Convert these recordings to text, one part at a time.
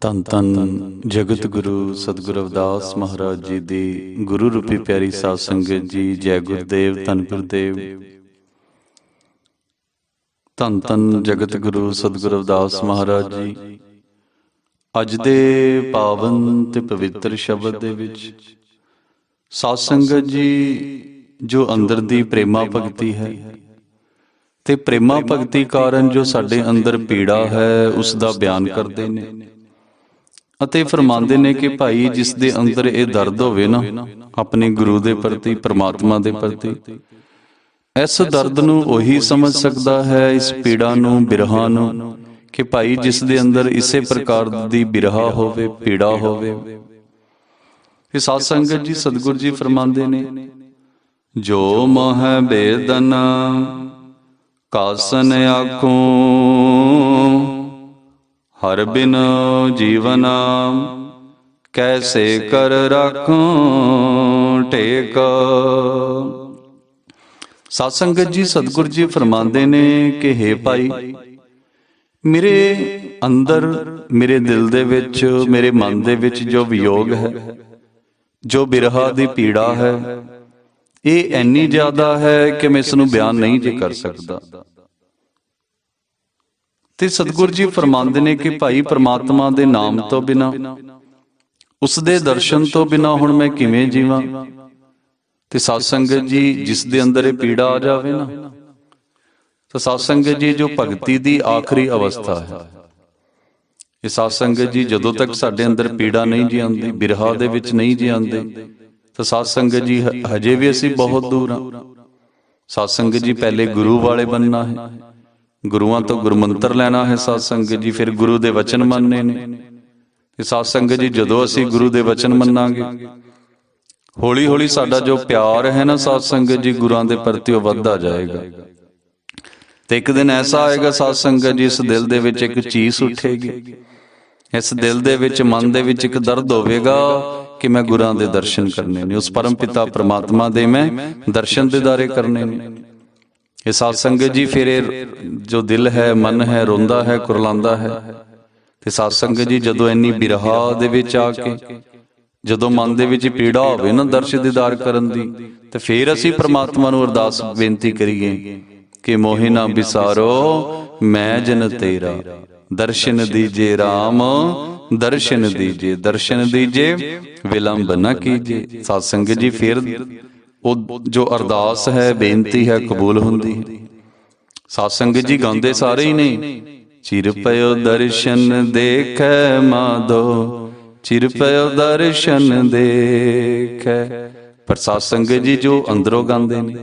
ਤਨ ਤਨ ਜਗਤ ਗੁਰੂ ਸਤਿਗੁਰੂ ਅਵਦਾਸ ਮਹਾਰਾਜ ਜੀ ਦੀ ਗੁਰੂ ਰੂਪੀ ਪਿਆਰੀ ਸਾਧ ਸੰਗਤ ਜੀ, ਜੈ ਗੁਰਦੇਵ, ਧੰਨ ਗੁਰਦੇਵ। ਤਨ ਤਨ ਜਗਤ ਗੁਰੂ ਸਤਿਗੁਰੂ ਅਵਦਾਸ ਮਹਾਰਾਜ ਜੀ। ਅੱਜ ਦੇ ਪਾਵਨ ਤੇ ਪਵਿੱਤਰ ਸ਼ਬਦ ਦੇ ਵਿੱਚ ਸਾਧ ਸੰਗਤ ਜੀ, ਜੋ ਅੰਦਰ ਦੀ ਪ੍ਰੇਮਾ ਭਗਤੀ ਹੈ ਤੇ ਪ੍ਰੇਮਾ ਭਗਤੀ ਕਾਰਨ ਜੋ ਸਾਡੇ ਅੰਦਰ ਪੀੜਾ ਹੈ, ਉਸ ਦਾ ਬਿਆਨ ਕਰਦੇ ਨੇ। ਅਤੇ ਫਰਮਾਉਂਦੇ ਨੇ ਕਿ ਭਾਈ ਜਿਸ ਦੇ ਅੰਦਰ ਇਹ ਦਰਦ ਹੋਵੇ ਨਾ ਆਪਣੇ ਗੁਰੂ ਦੇ ਪ੍ਰਤੀ ਪ੍ਰਮਾਤਮਾ ਦੇ ਪ੍ਰਤੀ। ਇਸ ਦਰਦ ਨੂੰ ਉਹੀ ਸਮਝ ਸਕਦਾ ਹੈ ਇਸ ਪੀੜਾ ਨੂੰ ਬਿਰਹਾ ਨੂੰ ਕਿ ਭਾਈ ਜਿਸ ਦੇ ਅੰਦਰ ਇਸੇ ਪ੍ਰਕਾਰ ਦੀ ਬਿਰਹਾ ਹੋਵੇ ਪੀੜਾ ਹੋਵੇ। ਇਹ ਸਾਧ ਸੰਗਤ ਜੀ ਸਤਿਗੁਰ ਜੀ ਫਰਮਾਉਂਦੇ ਨੇ ਜੋ ਮੋਹ ਬੇਦਨ ਕਾਸਨ ਆਖੋ। ਹਰ ਬਿਨ ਜੀਵਨ ਕੈਸੇ ਕਰ ਰੱਖੋ ਟੇਕ। ਸਾਧ ਸੰਗਤ ਜੀ, ਸਤਿਗੁਰ ਜੀ ਫਰਮਾਉਂਦੇ ਨੇ ਕਿ हे ਭਾਈ, ਮੇਰੇ ਅੰਦਰ, ਮੇਰੇ ਦਿਲ ਦੇ ਵਿੱਚ, ਮੇਰੇ ਮਨ ਦੇ ਵਿੱਚ ਜੋ ਵਿਯੋਗ ਹੈ, ਜੋ ਬਿਰਹਾ ਦੀ ਪੀੜਾ ਹੈ, ਇਹ ਇੰਨੀ ਜ਼ਿਆਦਾ ਹੈ ਕਿ ਮੈਂ ਇਸ ਨੂੰ ਬਿਆਨ ਨਹੀਂ ਜੇ ਕਰ ਸਕਦਾ। ਤੇ ਸਤਿਗੁਰ ਜੀ ਫਰਮਾਉਂਦੇ ਨੇ ਕਿ ਭਾਈ ਪ੍ਰਮਾਤਮਾ ਦੇ ਨਾਮ ਤੋਂ ਬਿਨਾ, ਉਸ ਦੇ ਦਰਸ਼ਨ ਤੋਂ ਬਿਨਾ ਹੁਣ ਮੈਂ ਕਿਵੇਂ ਜੀਵਾਂ? ਤੇ ਸਾਧ ਸੰਗਤ ਜੀ, ਜਿਸ ਦੇ ਅੰਦਰ ਇਹ ਪੀੜਾ ਆ ਜਾਵੇ ਨਾ, ਤਾਂ ਸਾਧ ਸੰਗਤ ਜੀ ਜੋ ਭਗਤੀ ਦੀ ਆਖਰੀ ਅਵਸਥਾ ਹੈ। ਇਹ ਸਾਧ ਸੰਗਤ ਜੀ ਜਦੋਂ ਤੱਕ ਸਾਡੇ ਅੰਦਰ ਪੀੜਾ ਨਹੀਂ ਜੀ ਆਉਂਦੀ ਬਿਰਹਾ ਦੇ ਵਿੱਚ ਨਹੀਂ ਜੀ ਆਉਂਦੇ ਤਾਂ ਸਾਧ ਸੰਗਤ ਜੀ ਹਜੇ ਵੀ ਅਸੀਂ ਬਹੁਤ ਦੂਰ ਹਾਂ। ਸਾਧ ਸੰਗਤ ਜੀ ਪਹਿਲੇ ਗੁਰੂ ਵਾਲੇ ਬੰਨਣਾ ਹੈ। ਗੁਰੂਆਂ ਤੋਂ ਗੁਰਮੰਤਰ ਲੈਣਾ ਹੈ ਸਾਧ ਸੰਗਤ ਜੀ, ਫਿਰ ਗੁਰੂ ਦੇ ਵਚਨ ਮੰਨਣੇ ਨੇ। ਤੇ ਸਾਧ ਸੰਗਤ ਜੀ, ਜਦੋਂ ਅਸੀਂ ਗੁਰੂ ਦੇ ਵਚਨ ਮੰਨਾਂਗੇ ਹੌਲੀ ਹੌਲੀ ਸਾਡਾ ਜੋ ਪਿਆਰ ਹੈ ਨਾ ਸਾਧ ਸੰਗਤ ਜੀ, ਗੁਰਾਂ ਦੇ ਪ੍ਰਤੀ ਉਹ ਵੱਧਦਾ ਜਾਏਗਾ। ਤੇ ਇੱਕ ਦਿਨ ਐਸਾ ਆਏਗਾ ਸਾਧ ਸੰਗਤ ਜੀ, ਇਸ ਦਿਲ ਦੇ ਵਿੱਚ ਇੱਕ ਚੀਸ ਉੱਠੇਗੀ। ਇਸ ਦਿਲ ਦੇ ਵਿੱਚ, ਮਨ ਦੇ ਵਿੱਚ ਇੱਕ ਦਰਦ ਹੋਵੇਗਾ ਕਿ ਮੈਂ ਗੁਰਾਂ ਦੇ ਦਰਸ਼ਨ ਕਰਨੇ ਨੇ। ਉਸ ਪਰਮ ਪਿਤਾ ਪ੍ਰਮਾਤਮਾ ਦੇ ਮੈਂ ਦਰਸ਼ਨ ਦਿਦਾਰੇ ਕਰਨੇ ਨੇ। ਇਹ ਸਾਧ ਸੰਗਤ ਜੀ, ਫਿਰ ਜੋ ਦਿਲ ਹੈ, ਮਨ ਹੈ, ਰੋਂਦਾ ਹੈ, ਕੁਰਲਾਉਂਦਾ ਹੈ। ਤੇ ਸਾਧ ਸੰਗਤ ਜੀ, ਜਦੋਂ ਇੰਨੀ ਬਿਰਹਾ ਦੇ ਵਿੱਚ ਆ ਕੇ, ਜਦੋਂ ਮਨ ਦੇ ਵਿੱਚ ਪੀੜਾ ਹੋਵੇ ਨਾ ਦਰਸ਼ ਦਿਦਾਰ ਕਰਨ ਦੀ, ਤੇ ਫਿਰ ਅਸੀਂ ਪ੍ਰਮਾਤਮਾ ਨੂੰ ਅਰਦਾਸ ਬੇਨਤੀ ਕਰੀਏ ਕਿ ਮੋਹਿ ਨਾ ਵਿਸਾਰੋ, ਮੈਂ ਜਨ ਤੇਰਾ। ਦਰਸ਼ਨ ਦੀਜੇ RAM ਦਰਸ਼ਨ ਦੀਜੇ ਦਰਸ਼ਨ ਦੀਜੇ, ਵਿਲੰਬ ਨਾ ਕੀਜੇ। ਸਾਧ ਸੰਗਤ ਜੀ, ਫਿਰ ਉਹ ਜੋ ਅਰਦਾਸ ਹੈ, ਬੇਨਤੀ ਹੈ, ਕਬੂਲ ਹੁੰਦੀ ਹੈ। ਸਾਧ ਸੰਗਤ ਜੀ ਗਾਉਂਦੇ ਸਾਰੇ ਹੀ ਨੇ ਚਿਰ ਪਇਓ ਦਰਸ਼ਨ ਦੇਖੈ ਮਾਧੋ ਚਿਰ ਪਇਓ ਦਰਸ਼ਨ ਦੇਖੈ। ਪਰ ਸਾਧ ਸੰਗਤ ਜੀ ਜੋ ਅੰਦਰੋਂ ਗਾਉਂਦੇ ਨੇ,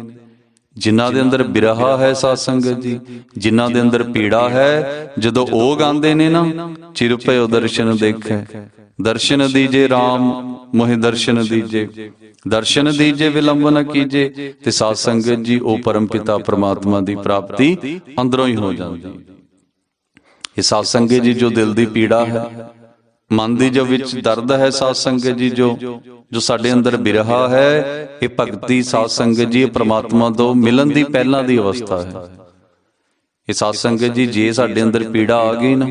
ਜਿਨ੍ਹਾਂ ਦੇ ਅੰਦਰ ਬਿਰਹਾ ਹੈ ਸਾਧ ਸੰਗਤ ਜੀ, ਜਿਨ੍ਹਾਂ ਦੇ ਅੰਦਰ ਪੀੜਾ ਹੈ, ਜਦੋਂ ਉਹ ਗਾਉਂਦੇ ਨੇ ਨਾ ਚਿਰ ਪਇਓ ਦਰਸ਼ਨ ਦੇਖੈ। ਦਰਸ਼ਨ ਦੀਜੇ RAM ਮੋਹਿ ਦਰਸ਼ਨ ਦੀਜੇ। ਦਰਸ਼ਨ ਦੀਜੇ ਵਿਲੰਬ ਨ ਕੀਜੇ, ਤੇ ਸਾਧ ਸੰਗਤ ਜੀ, ਉਹ ਪਰਮ ਪਿਤਾ ਪ੍ਰਮਾਤਮਾ ਦੀ ਪ੍ਰਾਪਤੀ ਅੰਦਰੋਂ ਹੀ ਹੋ ਜਾਂਦੀ ਇਹ ਸਾਧ ਸੰਗਤ ਜੀ, ਜੋ ਦਿਲ ਦੀ ਪੀੜਾ ਹੈ, ਮਨ ਦੀ ਜੋ ਵਿੱਚ ਦਰਦ ਹੈ, ਸਾਧ ਸੰਗਤ ਜੀ, ਜੋ ਜੋ ਸਾਡੇ ਅੰਦਰ ਬਿਰਹਾ ਹੈ, ਇਹ ਭਗਤੀ ਸਾਧ ਸੰਗਤ ਜੀ, ਇਹ ਪ੍ਰਮਾਤਮਾ ਤੋਂ ਮਿਲਣ ਦੀ ਪਹਿਲਾਂ ਦੀ ਅਵਸਥਾ ਹੈ। ਇਹ ਸਾਧ ਸੰਗਤ ਜੀ, ਜੇ ਸਾਡੇ ਅੰਦਰ ਪੀੜਾ ਆ ਗਈ ਨਾ,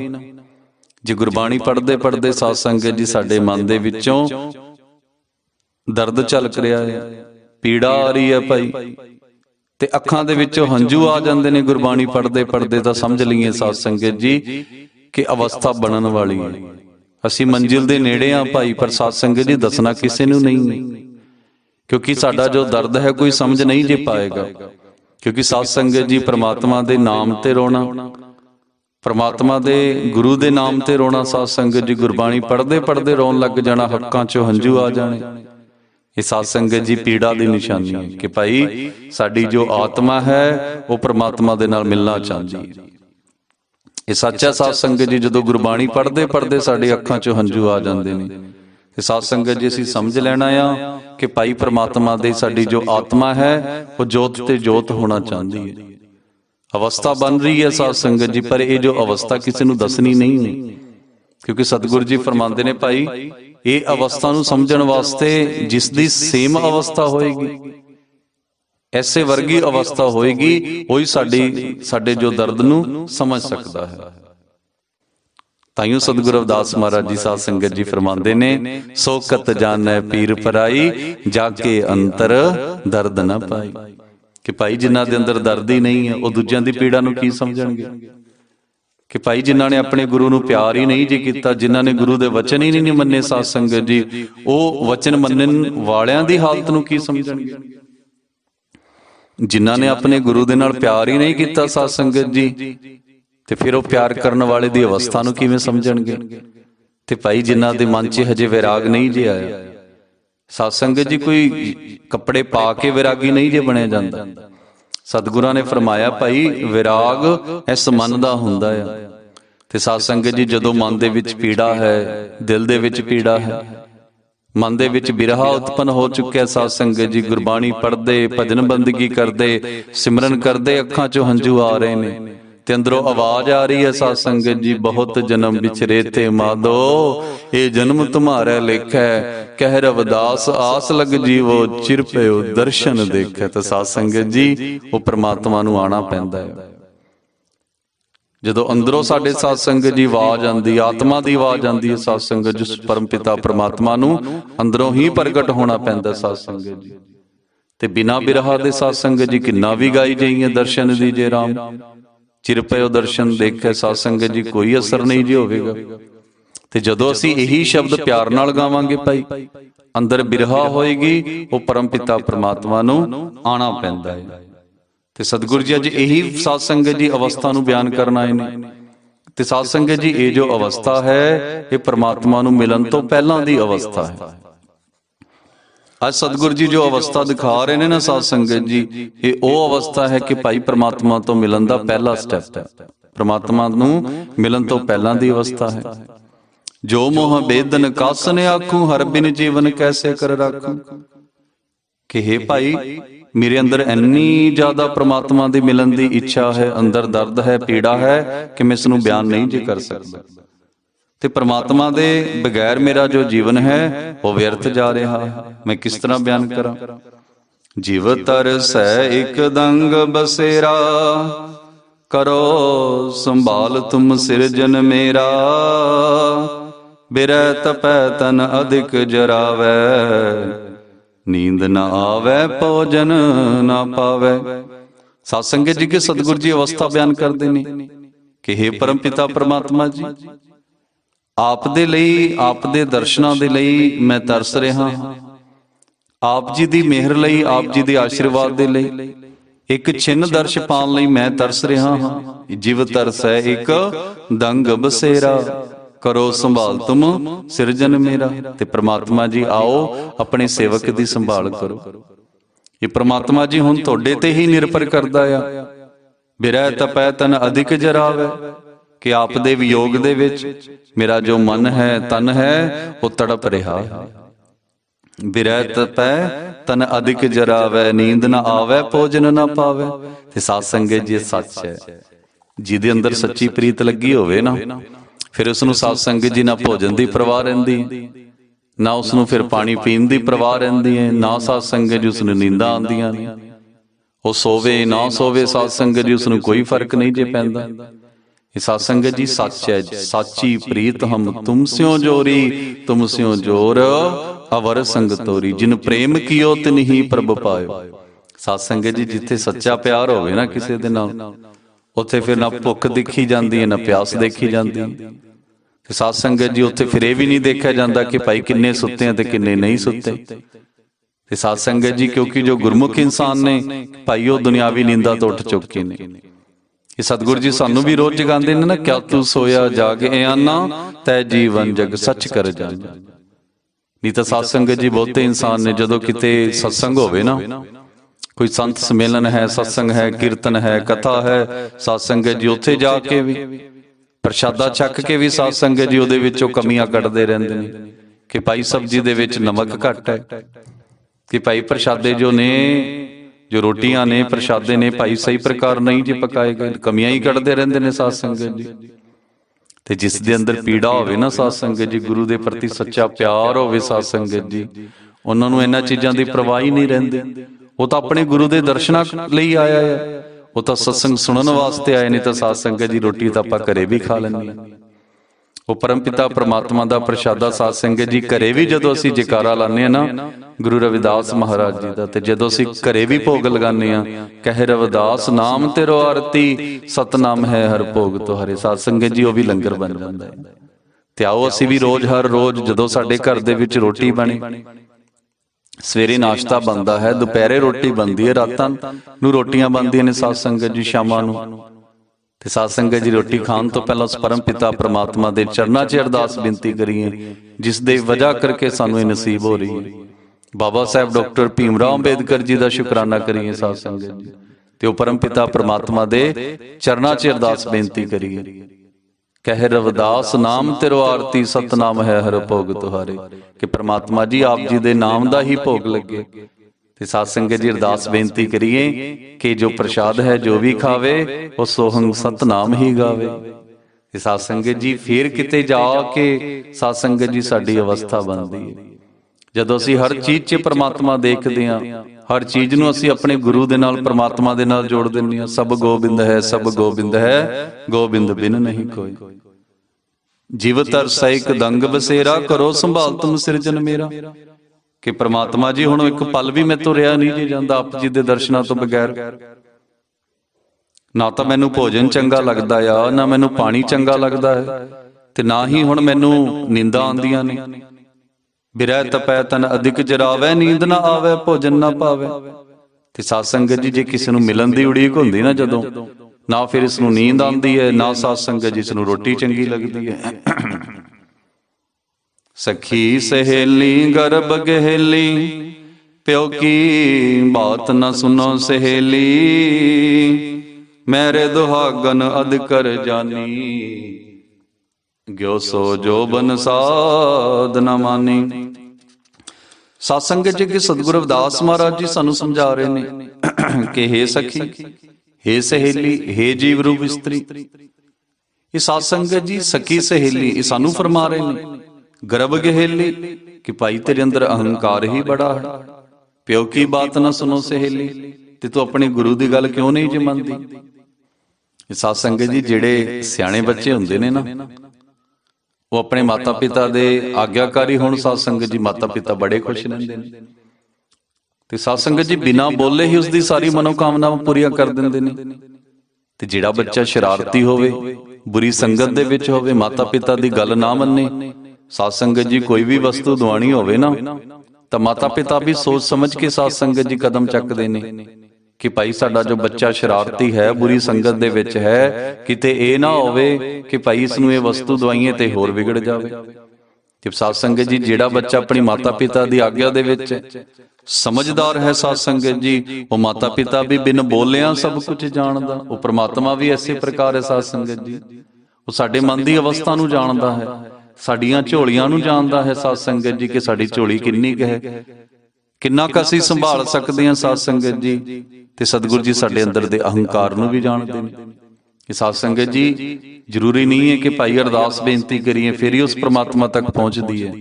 ਜੇ ਗੁਰਬਾਣੀ ਪੜ੍ਹਦੇ ਪੜ੍ਹਦੇ ਸਾਧ ਸੰਗਤ ਜੀ ਸਾਡੇ ਮਨ ਦੇ ਵਿੱਚੋਂ ਦਰਦ ਝਲਕ ਰਿਹਾ ਹੈ। ਪੀੜਾ ਆ ਰਹੀ ਹੈ ਭਾਈ। ਤੇ ਅੱਖਾਂ ਦੇ ਵਿੱਚੋਂ ਹੰਝੂ ਆ ਜਾਂਦੇ ਨੇ ਗੁਰਬਾਣੀ ਪੜ੍ਹਦੇ ਪੜ੍ਹਦੇ ਤਾਂ ਸਮਝ ਲਈਏ ਸਾਧ ਸੰਗਤ ਜੀ ਕਿ ਅਵਸਥਾ ਬਣਨ ਵਾਲੀ ਹੈ। ਅਸੀਂ ਮੰਜ਼ਿਲ ਦੇ ਨੇੜੇ ਆ ਭਾਈ ਪਰ ਸਾਧ ਸੰਗਤ ਜੀ ਦੱਸਣਾ ਕਿਸੇ ਨੂੰ ਨਹੀਂ। ਕਿਉਂਕਿ ਸਾਡਾ ਜੋ ਦਰਦ ਹੈ ਕੋਈ ਸਮਝ ਨਹੀਂ ਜੇ ਪਾਏਗਾ। ਕਿਉਂਕਿ ਸਾਧ ਸੰਗਤ ਜੀ ਪ੍ਰਮਾਤਮਾ ਦੇ ਨਾਮ ਤੇ ਰੋਣਾ। ਪ੍ਰਮਾਤਮਾ ਦੇ ਗੁਰੂ ਦੇ ਨਾਮ ਤੇ ਰੋਣਾ ਸਾਧ ਸੰਗਤ ਜੀ ਗੁਰਬਾਣੀ ਪੜ੍ਹਦੇ ਪੜ੍ਹਦੇ ਰੋਣ ਲੱਗ ਜਾਣਾ ਹੱਕਾਂ 'ਚੋਂ ਹੰਝੂ ਆ ਜਾਣੇ। ਇਹ ਸਾਧ ਸੰਗਤ ਜੀ ਪੀੜਾ ਦੀ ਨਿਸ਼ਾਨੀ ਹੈ ਕਿ ਭਾਈ ਸਾਡੀ ਜੋ ਆਤਮਾ ਹੈ ਉਹ ਪ੍ਰਮਾਤਮਾ ਦੇ ਨਾਲ ਮਿਲਣਾ ਚਾਹੁੰਦੀ ਹੈ। ਇਹ ਸੱਚਾ ਸਾਧ ਸੰਗਤ ਜੀ ਜਦੋਂ ਗੁਰਬਾਣੀ ਪੜ੍ਹਦੇ ਪੜ੍ਹਦੇ ਸਾਡੀ ਅੱਖਾਂ 'ਚੋਂ ਹੰਝੂ ਆ ਜਾਂਦੇ ਨੇ। ਤੇ ਸਾਧ ਸੰਗਤ ਜੀ ਅਸੀਂ ਸਮਝ ਲੈਣਾ ਆ ਕਿ ਭਾਈ ਪ੍ਰਮਾਤਮਾ ਦੇ ਸਾਡੀ ਜੋ ਆਤਮਾ ਹੈ ਉਹ ਜੋਤ ਤੇ ਜੋਤ ਹੋਣਾ ਚਾਹੁੰਦੀ ਹੈ। ਅਵਸਥਾ ਬਣ ਰਹੀ ਹੈ ਸਾਧ ਸੰਗਤ ਜੀ ਪਰ ਇਹ ਜੋ ਅਵਸਥਾ ਕਿਸੇ ਨੂੰ ਦੱਸਣੀ ਨਹੀਂ। ਹੈ ਕਿਉਂਕਿ ਸਤਿਗੁਰੂ ਜੀ ਫਰਮਾਉਂਦੇ ਨੇ ਭਾਈ ਇਹ ਅਵਸਥਾ ਨੂੰ ਸਮਝਣ ਵਾਸਤੇ ਜਿਸ ਦੀ ਸੇਮ ਅਵਸਥਾ ਹੋਏਗੀ, ਐਸੇ ਵਰਗੀ ਅਵਸਥਾ ਹੋਏਗੀ, ਉਹੀ ਸਾਡੀ, ਸਾਡੇ ਜੋ ਦਰਦ ਨੂੰ ਸਮਝ ਸਕਦਾ ਹੈ। ਤਾਈਓ ਸਤਿਗੁਰੂ ਰਵਿਦਾਸ ਮਹਾਰਾਜ ਜੀ ਸਾਧ ਸੰਗਤ ਜੀ ਫਰਮਾਉਂਦੇ ਨੇ ਸੋ ਕਤ ਜਾਣੈ ਪੀਰ ਪਰਾਈ, ਜਾ ਕੇ ਅੰਤਰ ਦਰਦ ਨਾ ਪਾਈ। ਕਿ ਭਾਈ, ਜਿਨ੍ਹਾਂ ਦੇ ਅੰਦਰ ਦਰਦ ਹੀ ਨਹੀਂ ਹੈ, ਉਹ ਦੂਜਿਆਂ ਦੀ ਪੀੜਾ ਨੂੰ ਕੀ ਸਮਝਣਗੇ? ਕਿ ਭਾਈ ਜਿਨ੍ਹਾਂ ਨੇ ਆਪਣੇ ਗੁਰੂ ਨੂੰ ਪਿਆਰ ਹੀ ਨਹੀਂ ਜੀ ਕੀਤਾ, ਜਿਨ੍ਹਾਂ ਨੇ ਗੁਰੂ ਦੇ ਵਚਨ ਹੀ ਨਹੀਂ ਮੰਨੇ ਸਾਧ ਸੰਗਤ ਜੀ, ਉਹ ਵਚਨ ਮੰਨਣ ਵਾਲਿਆਂ ਦੀ ਹਾਲਤ ਨੂੰ ਕੀ ਸਮਝਣਗੇ? ਜਿਨ੍ਹਾਂ ਨੇ ਆਪਣੇ ਗੁਰੂ ਦੇ ਨਾਲ ਪਿਆਰ ਹੀ ਨਹੀਂ ਕੀਤਾ ਸਾਧ ਸੰਗਤ ਜੀ, ਤੇ ਫਿਰ ਉਹ ਪਿਆਰ ਕਰਨ ਵਾਲੇ ਦੀ ਅਵਸਥਾ ਨੂੰ ਕਿਵੇਂ ਸਮਝਣਗੇ? ਤੇ ਭਾਈ ਜਿਨ੍ਹਾਂ ਦੇ ਮਨ 'ਚ ਹਜੇ ਵਿਰਾਗ ਨਹੀਂ ਜੇ ਆਇਆ, ਸਾਧ ਸੰਗਤ ਜੀ ਕੋਈ ਕੱਪੜੇ ਪਾ ਕੇ ਵਿਰਾਗੀ ਨਹੀਂ ਜੇ ਬਣਿਆ ਜਾਂਦਾ। ਸਤਿਗੁਰਾਂ ਨੇ ਫਰਮਾਇਆ, ਭਾਈ ਵਿਰਾਗ ਇਸ ਮਨ ਦਾ ਹੁੰਦਾ ਆ। ਤੇ ਸਾਧ ਸੰਗਤ ਜੀ, ਜਦੋਂ ਮਨ ਦੇ ਵਿੱਚ ਪੀੜਾ ਹੈ, ਦਿਲ ਦੇ ਵਿੱਚ ਪੀੜਾ ਹੈ, ਮਨ ਦੇ ਵਿੱਚ ਬਿਰਹਾ ਉਤਪਨ ਹੋ ਚੁੱਕਿਆ, ਸਾਧ ਸੰਗਤ ਜੀ, ਗੁਰਬਾਣੀ ਪੜ੍ਹਦੇ, ਭਜਨ ਬੰਦਗੀ ਕਰਦੇ, ਸਿਮਰਨ ਕਰਦੇ, ਅੱਖਾਂ 'ਚੋਂ ਹੰਝੂ ਆ ਰਹੇ ਨੇ। ਤੇ ਅੰਦਰੋਂ ਆਵਾਜ਼ ਆ ਰਹੀ ਹੈ ਸਾਧ ਸੰਗਤ ਜੀ ਬਹੁਤ ਜਨਮ ਵਿਚਰੇ ਤੇ ਮਾਦੋ। ਇਹ ਜਨਮ ਤੁਮਾਰਾ ਲਿਖੈ। ਕਹਿ ਰਵਦਾਸ ਆਸ ਲਗ ਜੀਵੋ ਚਿਰ ਪਿਓ ਦਰਸ਼ਨ ਦੇਖੈ ਤਾਂ ਸਾਧ ਸੰਗਤ ਜੀ ਉਹ ਪ੍ਰਮਾਤਮਾ ਨੂੰ ਆਣਾ ਪੈਂਦਾ ਹੈ। ਜਦੋਂ ਅੰਦਰੋਂ ਸਾਡੇ ਸਾਧ ਸੰਗਤ ਜੀ ਆਵਾਜ਼ ਆਂਦੀ ਆਤਮਾ ਦੀ ਆਵਾਜ਼ ਆਂਦੀ ਹੈ ਸਾਧ ਸੰਗਤ ਜਿਸ ਪਰਮ ਪਿਤਾ ਪ੍ਰਮਾਤਮਾ ਨੂੰ ਅੰਦਰੋਂ ਹੀ ਪ੍ਰਗਟ ਹੋਣਾ ਪੈਂਦਾ ਸਾਧ ਸੰਗਤ ਜੀ। ਤੇ ਬਿਨਾ ਬਿਰਹਾ ਦੇ ਸਾਧ ਸੰਗਤ ਜੀ ਕਿੰਨਾ ਵੀ ਗਾਈ ਜਾਈਏ ਦਰਸ਼ਨ ਦੀ ਜੇ ਰਾਮ ਚਿਰ ਪਇਓ ਦਰਸ਼ਨ ਦੇਖੇ ਸਾਧ ਸੰਗਤ ਜੀ ਕੋਈ ਅਸਰ ਨਹੀਂ ਜੀ ਹੋਵੇਗਾ। ਤੇ ਜਦੋਂ ਅਸੀਂ ਇਹੀ ਸ਼ਬਦ ਪਿਆਰ ਨਾਲ ਗਾਵਾਂਗੇ ਭਾਈ ਅੰਦਰ ਬਿਰਹਾ ਹੋਏਗੀ ਉਹ ਪਰਮ ਪਿਤਾ ਪ੍ਰਮਾਤਮਾ ਨੂੰ ਆਣਾ ਪੈਂਦਾ ਹੈ। ਤੇ ਸਤਿਗੁਰੂ ਜੀ ਅੱਜ ਇਹੀ ਸਾਧ ਸੰਗਤ ਜੀ ਅਵਸਥਾ ਨੂੰ ਬਿਆਨ ਕਰਨ ਆਏ ਨੇ ਤੇ ਸਾਧ ਸੰਗਤ ਜੀ ਇਹ ਜੋ ਅਵਸਥਾ ਹੈ ਇਹ ਪ੍ਰਮਾਤਮਾ ਨੂੰ ਮਿਲਣ ਤੋਂ ਪਹਿਲਾਂ ਦੀ ਅਵਸਥਾ ਹੈ। ਅੱਜ ਸਤਿਗੁਰੂ ਜੀ ਜੋ ਅਵਸਥਾ ਦਿਖਾ ਰਹੇ ਨੇ ਨਾ ਸਾਧ ਸੰਗਤ ਜੀ, ਇਹ ਉਹ ਅਵਸਥਾ ਹੈ ਕਿ ਭਾਈ ਪ੍ਰਮਾਤਮਾ ਤੋਂ ਮਿਲਣ ਦਾ ਪਹਿਲਾ ਸਟੈਪ ਹੈ। ਪ੍ਰਮਾਤਮਾ ਨੂੰ ਮਿਲਣ ਤੋਂ ਪਹਿਲਾਂ ਦੀ ਅਵਸਥਾ ਹੈ। ਜੋ ਮੋਹ ਬੇਦਨ ਕਾਸਨ ਆਖੂ, ਹਰ ਬਿਨ ਜੀਵਨ ਕੈਸੇ ਕਰ ਰਾਖੂ। ਕਿ हे ਭਾਈ, ਮੇਰੇ ਅੰਦਰ ਇੰਨੀ ਜ਼ਿਆਦਾ ਪ੍ਰਮਾਤਮਾ ਦੇ ਮਿਲਣ ਦੀ ਇੱਛਾ ਹੈ, ਅੰਦਰ ਦਰਦ ਹੈ, ਪੀੜਾ ਹੈ ਕਿ ਮੈਂ ਇਸ ਨੂੰ ਬਿਆਨ ਨਹੀਂ ਜੇ ਕਰ ਸਕਦਾ। ਤੇ ਪ੍ਰਮਾਤਮਾ ਦੇ ਬਗੈਰ ਮੇਰਾ ਜੋ ਜੀਵਨ ਹੈ, ਉਹ ਵਿਅਰਥ ਜਾ ਰਿਹਾ। ਹੈ ਮੈਂ ਕਿਸ ਤਰ੍ਹਾਂ ਬਿਆਨ ਕਰਾਂ? ਜੀਵ ਤਰਸੈ ਇਕ ਦੰਗ ਬਸੇਰਾ, ਕਰੋ ਸੰਭਾਲ ਤੁਮ ਸਿਰਜਨ ਮੇਰਾ। ਬਿਰੈ ਤਪੈ ਤਨ ਅਧਿਕ ਜਰਾਵੈ, ਨੀਂਦ ਨਾ ਆਵੇ, ਭੋਜਨ ਨਾ ਪਾਵੇ। ਸਾਧ ਸੰਗਤ ਜੀ, ਕੇ ਸਤਿਗੁਰ ਜੀ ਅਵਸਥਾ ਬਿਆਨ ਕਰਦੇ ਨੇ ਕਿ हे ਪਰਮ ਪਿਤਾ ਪ੍ਰਮਾਤਮਾ ਜੀ ਆਪ ਦੇ ਲਈ, ਆਪ ਦੇ ਦਰਸ਼ਨਾਂ ਦੇ ਲਈ ਮੈਂ ਤਰਸ ਰਿਹਾ। ਹਾਂ ਆਪ ਜੀ ਦੀ ਮਿਹਰ ਲਈ, ਆਪ ਜੀ ਦੇ ਆਸ਼ੀਰਵਾਦ ਦੇ ਲਈ। ਇੱਕ ਛਿਨ ਦਰਸ਼ ਪਾਉਣ ਲਈ ਮੈਂ ਤਰਸ ਰਿਹਾ ਹਾਂ। ਜਿਵ ਤਰਸ ਹੈ ਇੱਕ, ਦੰਗ ਬਸੇਰਾ। ਕਰੋ ਸੰਭਾਲ ਤੁਮ, ਸਿਰਜਨ ਮੇਰਾ। ਤੇ ਪ੍ਰਮਾਤਮਾ ਜੀ, ਆਓ ਆਪਣੇ ਸੇਵਕ ਦੀ ਸੰਭਾਲ ਕਰੋ। ਇਹ ਪ੍ਰਮਾਤਮਾ ਜੀ ਹੁਣ ਤੁਹਾਡੇ ਤੇ ਹੀ ਨਿਰਭਰ ਕਰਦਾ ਆ। ਬਿਰੈ ਤਪੈ ਤਨ ਅਧਿਕ ਜਰਾਵੇ। ਕਿ ਆਪ ਦੇ ਵਿਯੋਗ ਦੇ ਵਿੱਚ ਮੇਰਾ ਜੋ ਮਨ ਹੈ, ਤਨ ਹੈ, ਉਹ ਤੜਪ ਰਿਹਾ। ਹੈ ਬਿਰੈ ਤਨ ਅਧਿਕ ਜਰਾਵੇ ਨੀਂਦ ਨਾ ਆਵੇ, ਭੋਜਨ ਨਾ ਪਾਵੇ। ਤੇ ਸਾਧ ਸੰਗਤ ਜੀ ਸੱਚ ਹੈ। ਜਿਹਦੇ ਅੰਦਰ ਸੱਚੀ ਪ੍ਰੀਤ ਲੱਗੀ ਹੋਵੇ ਨਾ, ਫਿਰ ਉਸ ਨੂੰ ਸਾਧ ਸੰਗਤ ਜੀ ਨਾ ਭੋਜਨ ਦੀ ਪਰਵਾਹ ਰਹਿੰਦੀ ਨਾ ਉਸ ਨੂੰ ਫਿਰ ਪਾਣੀ ਪੀਣ ਦੀ ਪਰਵਾਹ ਰਹਿੰਦੀ ਹੈ, ਨਾ ਸਾਧ ਸੰਗਤ ਜੀ ਉਸ ਨੂੰ ਨੀਂਦਾਂ ਆਉਂਦੀਆਂ ਨੇ। ਉਹ ਸੋਵੇ, ਨਾ ਸੋਵੇ ਸਾਧ ਸੰਗਤ ਜੀ, ਉਸ ਨੂੰ ਕੋਈ ਫ਼ਰਕ ਨਹੀਂ ਜੇ ਪੈਂਦਾ। ਇਹ ਸਾਧ ਸੰਗਤ ਜੀ, ਸੱਚ ਹੈ, ਸਾਚੀ ਪ੍ਰੀਤ ਹਮ ਤੁਮ ਸਿਓ ਜੋਰੀ, ਤੁਮ ਸਿਓ ਜੋਰ, ਅਵਰ ਸੰਗ ਤੋਰੀ, ਜਿਨ ਪ੍ਰੇਮ ਕੀਓ ਤਿਨਹੀ ਪ੍ਰਭ ਪਾਇਓ। ਸਾਧ ਸੰਗਤ ਜੀ, ਜਿੱਥੇ ਸੱਚਾ ਪਿਆਰ ਹੋਵੇ ਨਾ ਕਿਸੇ ਦੇ ਨਾਲ, ਉੱਥੇ ਫਿਰ ਨਾ ਭੁੱਖ ਦੇਖੀ ਜਾਂਦੀ ਹੈ, ਨਾ ਪਿਆਸ ਦੇਖੀ ਜਾਂਦੀ। ਹੈ ਤੇ ਸਾਧ ਸੰਗਤ ਜੀ, ਉੱਥੇ ਫਿਰ ਇਹ ਵੀ ਨਹੀਂ ਦੇਖਿਆ ਜਾਂਦਾ ਕਿ ਭਾਈ ਕਿੰਨੇ ਸੁੱਤੇ ਆ ਤੇ ਕਿੰਨੇ ਨਹੀਂ ਸੁੱਤੇ। ਤੇ ਸਾਧ ਸੰਗਤ ਜੀ, ਕਿਉਂਕਿ ਜੋ ਗੁਰਮੁਖ ਇਨਸਾਨ ਨੇ, ਭਾਈ ਉਹ ਦੁਨਿਆਵੀ ਨਿੰਦਾ ਤੋਂ ਉੱਠ ਚੁੱਕੇ ਨੇ। ਇਹ ਸਤਿਗੁਰੂ ਜੀ ਸਾਨੂੰ ਵੀ ਰੋਜ਼ ਜਗਾਉਂਦੇ ਨੇ ਨਾ, ਕਿਆ ਤੂੰ ਸੋਇਆ, ਜਾਗ ਆਨਾ, ਤੈ ਜੀਵਨ ਜਗ ਸੱਚ ਕਰ ਜਾਣ ਨਹੀਂ ਤਾਂ ਸਾਧ ਜੀ ਬਹੁਤੇ ਇਨਸਾਨ ਨੇ, ਜਦੋਂ ਕਿਤੇ ਸਤਸੰਗ ਹੋਵੇ ਨਾ, ਕੋਈ ਸੰਤ ਸੰਮੇਲਨ ਹੈ, ਸਤਸੰਗ ਹੈ, ਕੀਰਤਨ ਹੈ, ਕਥਾ ਹੈ ਸਾਧ ਜੀ ਉੱਥੇ ਜਾ ਕੇ ਵੀ, ਪ੍ਰਸ਼ਾਦਾ ਛੱਕ ਕੇ ਵੀ ਸਾਧ ਜੀ ਉਹਦੇ ਵਿੱਚੋਂ ਕਮੀਆਂ ਕੱਢਦੇ ਰਹਿੰਦੇ ਨੇ, ਕਿ ਭਾਈ ਸਬਜ਼ੀ ਦੇ ਵਿੱਚ ਨਮਕ ਘੱਟ ਹੈ, ਕਿ ਭਾਈ ਪ੍ਰਸ਼ਾਦੇ ਜੋ ਨੇ ਜੋ ਰੋਟੀਆਂ ਨੇ ਪ੍ਰਸ਼ਾਦੇ ਨੇ ਭਾਈ ਸਹੀ ਪ੍ਰਕਾਰ ਨਹੀਂ ਜੀ ਪਕਾਏ ਗਏ ਕਮੀਆਂ ਹੀ ਕੱਢਦੇ ਰਹਿੰਦੇ ਨੇ ਸਾਧ ਸੰਗਤ ਜੀ। ਤੇ ਜਿਸ ਦੇ ਅੰਦਰ ਪੀੜਾ ਹੋਵੇ ਨਾ ਸਾਧ ਸੰਗਤ ਜੀ ਗੁਰੂ ਦੇ ਪ੍ਰਤੀ ਸੱਚਾ ਪਿਆਰ ਹੋਵੇ ਸਾਧ ਸੰਗਤ ਜੀ। ਉਹਨਾਂ ਨੂੰ ਇਹਨਾਂ ਚੀਜ਼ਾਂ ਦੀ ਪਰਵਾਹ ਹੀ ਨਹੀਂ ਰਹਿੰਦੀ। ਉਹ ਤਾਂ ਆਪਣੇ ਗੁਰੂ ਦੇ ਦਰਸ਼ਨਾਂ ਲਈ ਆਇਆ ਹੈ ਉਹ ਤਾਂ ਸਤਸੰਗ ਸੁਣਨ ਵਾਸਤੇ ਆਏ ਨੇ ਤਾਂ ਸਾਧ ਸੰਗਤ ਜੀ ਰੋਟੀ ਤਾਂ ਆਪਾਂ ਘਰੇ ਵੀ ਖਾ ਲੈਂਦੇ। ਹਾਂ ਉਹ ਪਰਮਪਿਤਾ ਪ੍ਰਮਾਤਮਾ ਦਾ ਪ੍ਰਸ਼ਾਦਾ ਸਾਧ ਸੰਗਤ ਜੀ, ਘਰੇ ਵੀ ਜਦੋਂ ਅਸੀਂ ਜੈਕਾਰਾ ਲਾਉਂਦੇ ਆ ਨਾ, ਗੁਰੂ ਰਵਿਦਾਸ ਮਹਾਰਾਜ ਜੀ ਦਾ, ਤੇ ਜਦੋਂ ਅਸੀਂ ਘਰੇ ਵੀ ਭੋਗ ਲਗਾਉਂਦੇ ਆ ਕਹੇ ਰਵਿਦਾਸ ਨਾਮ ਤੇਰੋ ਆਰਤੀ, ਸਤਨਾਮ ਹੈ ਹਰ ਭੋਗ ਤੁਹਾਰੇ। ਸਾਧ ਸੰਗਤ ਜੀ, ਉਹ ਵੀ ਲੰਗਰ ਬਣ ਜਾਂਦਾ ਹੈ। ਤੇ ਆਓ ਅਸੀਂ ਵੀ ਰੋਜ਼ ਹਰ ਰੋਜ਼ ਜਦੋਂ ਸਾਡੇ ਘਰ ਦੇ ਵਿੱਚ ਰੋਟੀ ਬਣੇ, ਸਵੇਰੇ ਨਾਸ਼ਤਾ ਬਣਦਾ ਹੈ, ਦੁਪਹਿਰੇ ਰੋਟੀ ਬਣਦੀ ਹੈ, ਰਾਤਾਂ ਨੂੰ ਰੋਟੀਆਂ ਬਣਦੀਆਂ ਨੇ ਸਾਧ ਸੰਗਤ ਜੀ, ਸ਼ਾਮਾਂ ਨੂੰ। ਤੇ ਸਾਧ ਸੰਗਤ ਜੀ ਰੋਟੀ ਖਾਣ ਤੋਂ ਪਹਿਲਾਂ ਉਸ ਪਰਮ ਪਿਤਾ ਪ੍ਰਮਾਤਮਾ ਦੇ ਚਰਨਾਂ 'ਚ ਅਰਦਾਸ ਬੇਨਤੀ ਕਰੀਏ, ਜਿਸ ਦੇ ਵਜ੍ਹਾ ਕਰਕੇ ਸਾਨੂੰ ਇਹ ਨਸੀਬ ਹੋ ਰਹੀ ਹੈ। ਬਾਬਾ ਸਾਹਿਬ ਡਾਕਟਰ ਭੀਮਰਾਓ ਅੰਬੇਦਕਰ ਜੀ ਦਾ ਸ਼ੁਕਰਾਨਾ ਕਰੀਏ ਸਾਧ ਸੰਗਤ ਜੀ। ਤੇ ਉਹ ਪਰਮ ਪਿਤਾ ਪ੍ਰਮਾਤਮਾ ਦੇ ਚਰਨਾਂ 'ਚ ਅਰਦਾਸ ਬੇਨਤੀ ਕਰੀਏ। ਕਹਿ ਰਵਦਾਸ, ਨਾਮ ਤੇਰੋ ਆਰਤੀ, ਸਤਨਾਮ ਹੈ ਹਰ ਭੋਗ ਤੁਹਾਰੇ। ਕਿ ਪ੍ਰਮਾਤਮਾ ਜੀ ਆਪ ਜੀ ਦੇ ਨਾਮ ਦਾ ਹੀ ਭੋਗ ਲੱਗੇ। ਤੇ ਸਾਧ ਸੰਗਤ ਜੀ ਅਰਦਾਸ ਬੇਨਤੀ ਕਰੀਏ ਕਿ ਜੋ ਪ੍ਰਸ਼ਾਦ ਹੈ ਜੋ ਵੀ ਖਾਵੇ, ਉਹ ਸੋਹੰ ਸਤਨਾਮ ਹੀ ਗਾਵੇ। ਤੇ ਸਾਧ ਸੰਗਤ ਜੀ ਫੇਰ ਕਿਤੇ ਜਾ ਕੇ ਸਾਧ ਸੰਗਤ ਜੀ ਸਾਡੀ ਅਵਸਥਾ ਬਣਦੀ ਹੈ। ਜਦੋਂ ਅਸੀਂ ਹਰ ਚੀਜ਼ 'ਚ ਪ੍ਰਮਾਤਮਾ ਦੇਖਦੇ ਹਾਂ, ਹਰ ਚੀਜ਼ ਨੂੰ ਅਸੀਂ ਆਪਣੇ ਗੁਰੂ ਦੇ ਨਾਲ, ਪ੍ਰਮਾਤਮਾ ਦੇ ਨਾਲ ਜੋੜ ਦਿੰਦੇ ਹਾਂ। ਸਭ ਗੋਬਿੰਦ ਹੈ, ਸਭ ਗੋਬਿੰਦ ਹੈ, ਗੋਬਿੰਦ ਬਿਨ ਨਹੀਂ ਕੋਈ। ਜੀਵ ਤਰਸੈ ਇੱਕ ਦੰਗ ਬਸੇਰਾ, ਕਰੋ ਸੰਭਾਲ ਤੁਮ ਸਿਰਜਨ ਮੇਰਾ। ਕਿ ਪ੍ਰਮਾਤਮਾ ਜੀ, ਹੁਣ ਇੱਕ ਪਲ ਵੀ ਮੈਂ ਤੁਰਿਆ ਨਹੀਂ ਜੀ ਜਾਂਦਾ ਆਪ ਜੀ ਦੇ ਦਰਸ਼ਨਾਂ ਤੋਂ ਬਗੈਰ। ਨਾ ਤਾਂ ਮੈਨੂੰ ਭੋਜਨ ਚੰਗਾ ਲੱਗਦਾ ਆ, ਨਾ ਮੈਨੂੰ ਪਾਣੀ ਚੰਗਾ ਲੱਗਦਾ ਹੈ ਤੇ ਨਾ ਹੀ ਹੁਣ ਮੈਨੂੰ ਨਿੰਦਾ ਆਉਂਦੀਆਂ ਨੇ। ਬਿਰਹਿ ਤਪੈ ਤਨ ਅਧਿਕ ਜਰਾਵੇ, ਨੀਂਦ ਨਾ ਆਵੇ, ਭੋਜਨ ਨਾ ਪਾਵੇ। ਤੇ ਸਾਧ ਸੰਗਤ ਜੀ, ਜੇ ਕਿਸੇ ਨੂੰ ਮਿਲਣ ਦੀ ਉਡੀਕ ਹੁੰਦੀ ਨਾ ਜਦੋਂ, ਨਾ ਫਿਰ ਇਸ ਨੂੰ ਨੀਂਦ ਆਉਂਦੀ ਹੈ, ਨਾ ਸਾਧ ਸੰਗਤ ਜੀ ਇਸ ਨੂੰ ਰੋਟੀ ਚੰਗੀ ਲੱਗਦੀ ਹੈ। ਸਖੀ ਸਹੇਲੀ ਗਰਬ ਗਹਿਲੀ ਪਿਓ ਕੀ ਬਾਤ ਨਾ ਸੁਨੋ ਸਹੇਲੀ ਮੇਰੇ ਦੁਹਾਗਨ ਅਦ ਕਰ ਜਾਨੀ ਗਿਓ ਸੋ ਜੋ ਬਨ ਸਾਧ ਨ ਮਾਨੀ ਸਾਧ ਸੰਗਤ ਜੀ ਕਿ ਸਤਿਗੁਰੂ ਰਵਿਦਾਸ ਮਹਾਰਾਜ ਜੀ ਸਾਨੂੰ ਸਮਝਾ ਰਹੇ ਨੇ ਕਿ हे ਸਖੀ हे ਸਹੇਲੀ हे ਜੀਵ ਰੂਪ ਇਸਤਰੀ ਇਹ ਸਾਧ ਸੰਗਤ ਜੀ ਸਖੀ ਸਹੇਲੀ ਇਹ ਸਾਨੂੰ ਫਰਮਾ ਰਹੇ ਨੇ ਗਰਭ ਗਹਿਲੀ ਕਿ ਭਾਈ ਤੇਰੇ ਅੰਦਰ ਅਹੰਕਾਰ ਹੀ ਬੜਾ ਹੈ। ਪਿਓ ਕੀ ਬਾਤ ਨਾ ਸੁਣੋ ਸਹੇਲੀ, ਤੇ ਤੂੰ ਆਪਣੇ ਗੁਰੂ ਦੀ ਗੱਲ ਕਿਉਂ ਨਹੀਂ ਜੇ ਮੰਨਦੀ? ਇਹ ਸਾਧ ਸੰਗਤ ਜੀ, ਜਿਹੜੇ ਸਿਆਣੇ ਬੱਚੇ ਹੁੰਦੇ ਨੇ ਨਾ, ਉਹ ਆਪਣੇ ਮਾਤਾ ਪਿਤਾ ਦੇ ਆਗਿਆਕਾਰੀ ਹੋਣ ਸਾਧ ਸੰਗਤ ਜੀ ਮਾਤਾ ਪਿਤਾ ਬੜੇ ਖੁਸ਼ ਰਹਿੰਦੇ ਨੇ। ਤੇ ਸਾਧ ਸੰਗਤ ਜੀ, ਬਿਨਾਂ ਬੋਲੇ ਹੀ ਉਸ ਦੀ ਸਾਰੀ ਮਨੋਕਾਮਨਾਵਾਂ ਪੂਰੀਆਂ ਕਰ ਦਿੰਦੇ ਨੇ। ਤੇ ਜਿਹੜਾ ਬੱਚਾ ਸ਼ਰਾਰਤੀ ਹੋਵੇ, ਬੁਰੀ ਸੰਗਤ ਦੇ ਵਿੱਚ ਹੋਵੇ ਮਾਤਾ ਪਿਤਾ ਦੀ ਗੱਲ ਨਾ ਮੰਨੇ ਸਾਧ ਸੰਗਤ ਜੀ ਕੋਈ ਵੀ ਵਸਤੂ ਦਵਾਣੀ ਹੋਵੇ ਨਾ ਤਾਂ ਮਾਤਾ ਪਿਤਾ ਵੀ ਸੋਚ ਸਮਝ ਕੇ ਸਾਧ ਸੰਗਤ ਜੀ ਕਦਮ ਚੱਕਦੇ ਨੇ ਕਿ ਭਾਈ ਸਾਡਾ ਜੋ ਬੱਚਾ ਸ਼ਰਾਰਤੀ ਹੈ ਬੁਰੀ ਸੰਗਤ ਦੇ ਵਿੱਚ ਹੈ ਕਿਤੇ ਇਹ ਨਾ ਹੋਵੇ ਕਿ ਭਾਈ ਇਸ ਨੂੰ ਇਹ ਵਸਤੂ ਦਵਾਈਏ ਤੇ ਹੋਰ ਵਿਗੜ ਜਾਵੇ। ਕਿ ਸਾਧ ਸੰਗਤ ਜੀ ਜਿਹੜਾ ਬੱਚਾ ਆਪਣੀ ਮਾਤਾ ਪਿਤਾ ਦੀ ਆਗਿਆ ਦੇ ਵਿੱਚ ਹੈ, ਸਮਝਦਾਰ ਹੈ ਸਾਧ ਸੰਗਤ ਜੀ ਉਹ ਮਾਤਾ ਪਿਤਾ ਵੀ ਬਿਨ ਬੋਲਿਆਂ ਸਭ ਕੁਝ ਜਾਣਦਾ ਉਹ ਪ੍ਰਮਾਤਮਾ ਵੀ ਐਸੇ ਪ੍ਰਕਾਰ ਹੈ ਸਾਧ ਸੰਗਤ ਜੀ। ਉਹ ਸਾਡੇ ਮਨ ਦੀ ਅਵਸਥਾ ਨੂੰ ਜਾਣਦਾ ਹੈ। ਸਾਡੀਆਂ ਝੋਲੀਆਂ ਨੂੰ ਜਾਣਦਾ ਹੈ ਸਾਧ ਸੰਗਤ ਜੀ ਕਿ ਸਾਡੀ ਝੋਲੀ ਕਿੰਨੀ ਕੁ ਹੈ? ਕਿੰਨਾ ਕੁ ਅਸੀਂ ਸੰਭਾਲ ਸਕਦੇ ਹਾਂ ਸਾਧ ਸੰਗਤ ਜੀ? ਤੇ ਸਤਿਗੁਰੂ ਜੀ ਸਾਡੇ ਅੰਦਰ ਦੇ ਅਹੰਕਾਰ ਨੂੰ ਵੀ ਜਾਣਦੇ ਨੇ। ਇਹ ਸਾਧ ਸੰਗਤ ਜੀ ਜ਼ਰੂਰੀ ਨਹੀਂ ਹੈ ਕਿ ਭਾਈ ਅਰਦਾਸ ਬੇਨਤੀ ਕਰੀਏ ਫਿਰ ਹੀ ਉਸ ਪ੍ਰਮਾਤਮਾ ਤੱਕ ਪਹੁੰਚਦੀ ਹੈ।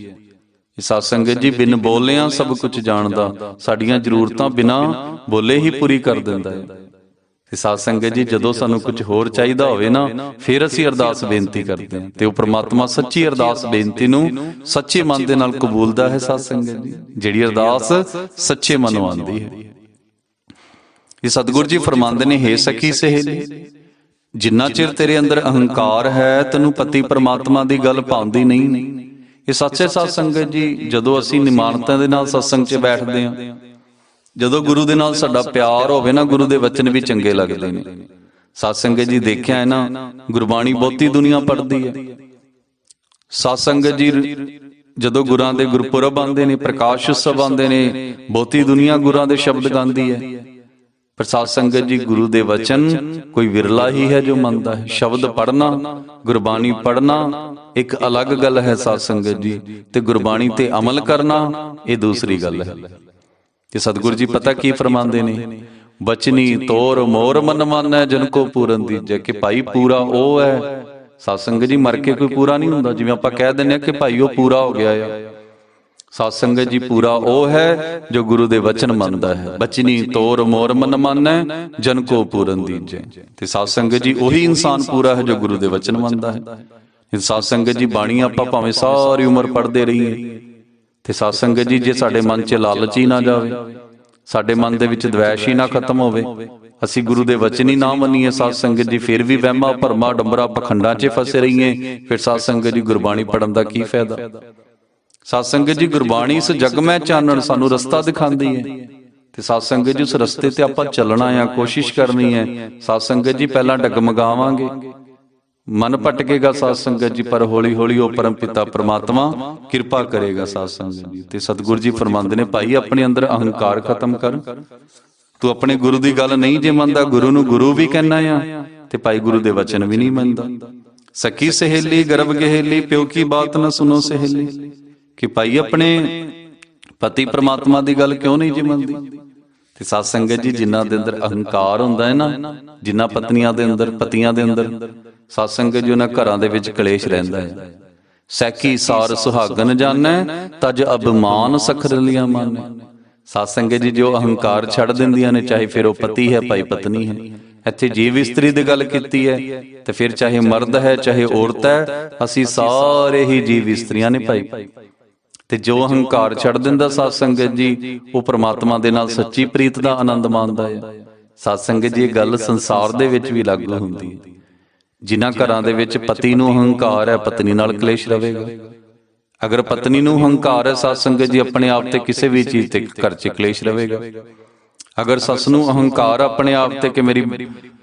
ਇਹ ਸਾਧ ਸੰਗਤ ਜੀ ਬਿਨ ਬੋਲਿਆਂ ਸਭ ਕੁਝ ਜਾਣਦਾ ਸਾਡੀਆਂ ਜ਼ਰੂਰਤਾਂ ਬਿਨਾ ਬੋਲੇ ਹੀ ਪੂਰੀ ਕਰ ਦਿੰਦਾ ਹੈ। ਤੇ ਸਾਧ ਸੰਗਤ ਜੀ, ਜਦੋਂ ਸਾਨੂੰ ਕੁਝ ਹੋਰ ਚਾਹੀਦਾ ਹੋਵੇ ਨਾ, ਫਿਰ ਅਸੀਂ ਅਰਦਾਸ ਬੇਨਤੀ ਕਰਦੇ ਹਾਂ। ਤੇ ਉਹ ਪ੍ਰਮਾਤਮਾ ਸੱਚੀ ਅਰਦਾਸ ਬੇਨਤੀ ਨੂੰ ਸੱਚੇ ਮਨ ਦੇ ਨਾਲ ਕਬੂਲਦਾ ਹੈ ਸਾਧ ਸੰਗਤ ਜੀ। ਜਿਹੜੀ ਅਰਦਾਸ ਸੱਚੇ ਮਨੋਂ ਆਉਂਦੀ ਹੈ। ਇਹ ਸਤਿਗੁਰ ਜੀ ਫਰਮਾਉਂਦੇ ਨੇ, ਹੇ ਸਖੀ ਸਹੇਲੀ, ਜਿੰਨਾ ਚਿਰ ਤੇਰੇ ਅੰਦਰ ਅਹੰਕਾਰ ਹੈ, ਤੈਨੂੰ ਪਤੀ ਪ੍ਰਮਾਤਮਾ ਦੀ ਗੱਲ ਪਾਉਂਦੀ ਨਹੀਂ। ਇਹ ਸੱਚੇ ਸਾਧ ਸੰਗਤ ਜੀ, ਜਦੋਂ ਅਸੀਂ ਨਿਮਾਨਤਾ ਦੇ ਨਾਲ ਸਤਸੰਗ 'ਚ ਬੈਠਦੇ ਹਾਂ ਜਦੋਂ ਗੁਰੂ ਦੇ ਨਾਲ ਸਾਡਾ ਪਿਆਰ ਹੋਵੇ ਨਾ, ਗੁਰੂ ਦੇ ਵਚਨ ਵੀ ਚੰਗੇ ਲੱਗਦੇ ਨੇ। ਸਤਸੰਗ ਜੀ ਦੇਖਿਆ ਹੈ ਨਾ, ਗੁਰਬਾਣੀ ਬਹੁਤੀ ਦੁਨੀਆ ਪੜ੍ਹਦੀ ਹੈ। ਸਤਸੰਗ ਜੀ ਜਦੋਂ ਗੁਰਾਂ ਦੇ ਗੁਰਪੁਰਬ ਆਉਂਦੇ ਨੇ, ਪ੍ਰਕਾਸ਼ ਉਤਸਵ ਆਉਂਦੇ ਨੇ, ਬਹੁਤੀ ਦੁਨੀਆ ਗੁਰਾਂ ਦੇ ਸ਼ਬਦ ਗਾਉਂਦੀ ਹੈ। ਪਰ ਸਾਧ ਸੰਗਤ ਜੀ ਗੁਰੂ ਦੇ ਵਚਨ ਕੋਈ ਵਿਰਲਾ ਹੀ ਹੈ ਜੋ ਮੰਨਦਾ ਹੈ। ਸ਼ਬਦ ਪੜਨਾ ਗੁਰਬਾਣੀ ਪੜਨਾ ਇੱਕ ਅਲੱਗ ਗੱਲ ਹੈ ਸਾਧ ਸੰਗਤ ਜੀ। ਤੇ ਗੁਰਬਾਣੀ ਤੇ ਅਮਲ ਕਰਨਾ, ਇਹ ਦੂਸਰੀ ਗੱਲ ਹੈ। ਤੇ ਸਤਿਗੁਰੂ ਜੀ ਪਤਾ ਕੀ ਫਰਮਾਉਂਦੇ ਨੇ? ਬਚਨੀ ਤੋਰ ਮੋਰ ਮਨ ਮਾਨੈ, ਜਨ ਕੋ ਪੂਰਨ ਦੀਜੈ, ਕਿ ਭਾਈ ਪੂਰਾ ਉਹ ਹੈ। ਸਤਸੰਗ ਜੀ ਮਰ ਕੇ ਕੋਈ ਪੂਰਾ ਨਹੀਂ ਹੁੰਦਾ, ਜਿਵੇਂ ਆਪਾਂ ਕਹਿ ਦਿੰਦੇ ਆ ਕਿ ਭਾਈ ਉਹ ਪੂਰਾ ਹੋ ਗਿਆ ਆ। ਸਾਧ ਜੀ ਪੂਰਾ ਉਹ ਹੈ, ਜੋ ਗੁਰੂ ਦੇ ਵਚਨ ਮੰਨਦਾ ਹੈ। ਬਚਨੀ ਤੋਰ ਮੋਰ ਮਨ ਮਾਨੈ, ਜਨ ਕੋ ਪੂਰਨ ਦੀਜੈ। ਤੇ ਸਤਸੰਗ ਜੀ ਉਹੀ ਇਨਸਾਨ ਪੂਰਾ ਹੈ, ਜੋ ਗੁਰੂ ਦੇ ਵਚਨ ਮੰਨਦਾ ਹੈ। ਸਤਸੰਗ ਜੀ ਬਾਣੀ ਆਪਾਂ ਭਾਵੇਂ ਸਾਰੀ ਉਮਰ ਪੜ੍ਹਦੇ ਰਹੀਏ। ਤੇ ਸਾਧ ਸੰਗਤ ਜੀ, ਜੇ ਸਾਡੇ ਮਨ 'ਚ ਲਾਲਚ ਹੀ ਨਾ ਜਾਵੇ, ਸਾਡੇ ਮਨ ਦੇ ਵਿੱਚ ਦਵੈਸ਼ ਹੀ ਨਾ ਖਤਮ ਹੋਵੇ, ਅਸੀਂ ਗੁਰੂ ਦੇ ਵਚਨ ਹੀ ਨਾ ਮੰਨੀਏ, ਸਾਧ ਸੰਗਤ ਜੀ, ਫਿਰ ਵੀ ਵਹਿਮਾ ਭਰਮਾ ਡੰਬਰਾ ਪਖੰਡਾਂ 'ਚ ਫਸੇ ਰਹੀਏ, ਫਿਰ ਸਾਧ ਸੰਗਤ ਜੀ, ਗੁਰਬਾਣੀ ਪੜਨ ਦਾ ਕੀ ਫਾਇਦਾ? ਸਾਧ ਸੰਗਤ ਜੀ, ਗੁਰਬਾਣੀ ਇਸ ਜਗਮੈਂ ਚਾਨਣ, ਸਾਨੂੰ ਰਸਤਾ ਦਿਖਾਉਂਦੀ ਹੈ ਤੇ ਸਾਧ ਸੰਗਤ ਜੀ, ਉਸ ਰਸਤੇ ਤੇ ਆਪਾਂ ਚੱਲਣਾ ਆ, ਕੋਸ਼ਿਸ਼ ਕਰਨੀ ਹੈ ਸਾਧ ਸੰਗਤ ਜੀ, ਪਹਿਲਾਂ ਡਗਮਗਾਵਾਂਗੇ। ਮਨ ਭਟਕੇਗਾ ਸਾਧ ਸੰਗਤ ਜੀ, ਪਰ ਹੌਲੀ ਹੌਲੀ ਉਹ ਪਰਮ ਪਿਤਾ ਪ੍ਰਮਾਤਮਾ ਕਿਰਪਾ ਕਰੇਗਾ ਸਾਧ ਸੰਗਤ ਜੀ। ਤੇ ਸਤਿਗੁਰੂ ਜੀ ਫਰਮਾਉਂਦੇ ਨੇ, ਭਾਈ, ਆਪਣੇ ਅੰਦਰ ਅਹੰਕਾਰ ਖਤਮ ਕਰ। ਤੂੰ ਆਪਣੇ ਗੁਰੂ ਦੀ ਗੱਲ ਨਹੀਂ ਜੇ ਮੰਨਦਾ, ਗੁਰੂ ਨੂੰ ਗੁਰੂ ਵੀ ਕਹਿਣਾ ਆ। ਤੇ ਭਾਈ, ਗੁਰੂ ਦੇ ਵਚਨ ਵੀ ਨਹੀਂ ਮੰਨਦਾ। ਸਕੀ ਸਹੇਲੀ, ਗਰਭ ਗਹੇਲੀ, ਪਿਓ ਕੀ ਬਾਤ ਨਾ ਸੁਨੋ ਸਹੇਲੀ। ਕਿ ਭਾਈ, ਆਪਣੇ ਪਤੀ ਪ੍ਰਮਾਤਮਾ ਦੀ ਗੱਲ ਕਿਉਂ ਨਹੀਂ ਜੀ ਮੰਨਦੀ? ਤੇ ਸਾਧ ਸੰਗਤ ਜੀ, ਜਿਨ੍ਹਾਂ ਦੇ ਅੰਦਰ ਅਹੰਕਾਰ ਹੁੰਦਾ ਹੈ ਨਾ, ਜਿਨ੍ਹਾਂ ਪਤਨੀਆਂ ਦੇ ਅੰਦਰ, ਪਤੀਆਂ ਦੇ ਅੰਦਰ ਸਤਸੰਗ ਜੀ ਉਹਨਾਂ ਘਰਾਂ ਦੇ ਵਿੱਚ ਕਲੇਸ਼ ਰਹਿੰਦਾ ਹੈ। ਸੈਕੀ ਸਾਰ ਸੁਹਾਗਨ ਜਾਣੈ, ਤਜ ਅਭਿਮਾਨ ਸਖਰ ਲਿਆ ਮਾਨੈ ਸਾਧ ਜੀ ਜੋ ਅਹੰਕਾਰ ਛੱਡ ਦਿੰਦੀਆਂ ਨੇ, ਚਾਹੇ ਫਿਰ ਉਹ ਪਤੀ ਹੈ, ਭਾਈ ਪਤਨੀ ਹੈ। ਇੱਥੇ ਜੀਵ ਇਸਤਰੀ ਦੀ ਗੱਲ ਕੀਤੀ ਹੈ, ਤੇ ਫਿਰ ਚਾਹੇ ਮਰਦ ਹੈ, ਚਾਹੇ ਔਰਤ ਹੈ, ਅਸੀਂ ਸਾਰੇ ਹੀ ਜੀਵ ਇਸਤਰੀਆਂ ਨੇ ਭਾਈ। ਤੇ ਜੋ ਅਹੰਕਾਰ ਛੱਡ ਦਿੰਦਾ ਸਾਧ ਜੀ, ਉਹ ਪ੍ਰਮਾਤਮਾ ਦੇ ਨਾਲ ਸੱਚੀ ਪ੍ਰੀਤ ਦਾ ਆਨੰਦ ਮਾਣਦਾ ਹੈ। ਸਾਧ ਜੀ ਇਹ ਗੱਲ ਸੰਸਾਰ ਦੇ ਵਿੱਚ ਵੀ ਲਾਗੂ ਹੁੰਦੀ ਹੈ। ਜਿਨ੍ਹਾਂ ਘਰਾਂ ਦੇ ਵਿੱਚ ਪਤੀ ਨੂੰ ਹੰਕਾਰ ਹੈ ਪਤਨੀ ਨਾਲ ਕਲੇਸ਼ ਰਵੇਗਾ ਅਗਰ ਪਤਨੀ ਨੂੰ ਹੰਕਾਰ ਹੈ ਸਾਧ ਸੰਗਤ ਜੀ ਆਪਣੇ ਆਪ ਤੇ ਕਿਸੇ ਵੀ ਚੀਜ਼ ਤੇ ਘਰ 'ਚ ਕਲੇਸ਼ ਰਵੇਗਾ ਅਗਰ ਸੱਸ ਨੂੰ ਅਹੰਕਾਰ ਆਪਣੇ ਆਪ ਤੇ ਕਿ ਮੇਰੀ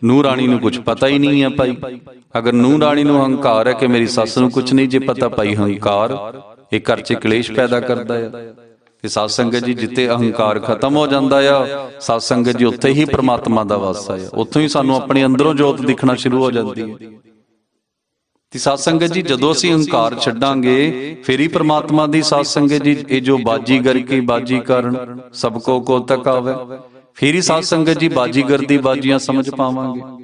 ਨੂੰਹ ਰਾਣੀ ਨੂੰ ਕੁਝ ਪਤਾ ਹੀ ਨਹੀਂ ਹੈ ਭਾਈ। ਅਗਰ ਨੂੰਹ ਰਾਣੀ ਨੂੰ ਅਹੰਕਾਰ ਹੈ ਕਿ ਮੇਰੀ ਸੱਸ ਨੂੰ ਕੁਝ ਨਹੀਂ ਜੇ ਪਤਾ ਭਾਈ ਹੰਕਾਰ ਇਹ ਘਰ 'ਚ ਕਲੇਸ਼ ਪੈਦਾ ਕਰਦਾ ਹੈ। ਤੇ ਸਾਧ ਸੰਗਤ ਜੀ ਜਿੱਤੇ ਅਹੰਕਾਰ ਖਤਮ ਹੋ ਜਾਂਦਾ ਆ, ਸਾਧ ਸੰਗਤ ਜੀ ਉੱਥੇ ਹੀ ਪ੍ਰਮਾਤਮਾ ਦਾ ਵਾਸਾ ਆ। ਉੱਥੋਂ ਹੀ ਸਾਨੂੰ ਆਪਣੇ ਅੰਦਰੋਂ ਜੋਤ ਦਿਖਣਾ ਸ਼ੁਰੂ ਹੋ ਜਾਂਦੀ ਹੈ ਤੇ ਸਾਧ ਸੰਗਤ ਜੀ ਜਦੋਂ ਅਸੀਂ ਹੰਕਾਰ ਛੱਡਾਂਗੇ, ਫਿਰ ਹੀ ਪ੍ਰਮਾਤਮਾ ਦੀ ਸਾਧ ਸੰਗਤ ਜੀ, ਇਹ ਜੋ ਬਾਜੀਗਰ ਕੀ ਬਾਜੀ ਕਰਨ ਸਭ ਕੋ ਕੋ ਤੱਕ ਆਵੇ। ਫਿਰ ਹੀ ਸਾਧ ਸੰਗਤ ਜੀ ਬਾਜੀਗਰ ਦੀ ਬਾਜੀਆਂ ਸਮਝ ਪਾਵਾਂਗੇ।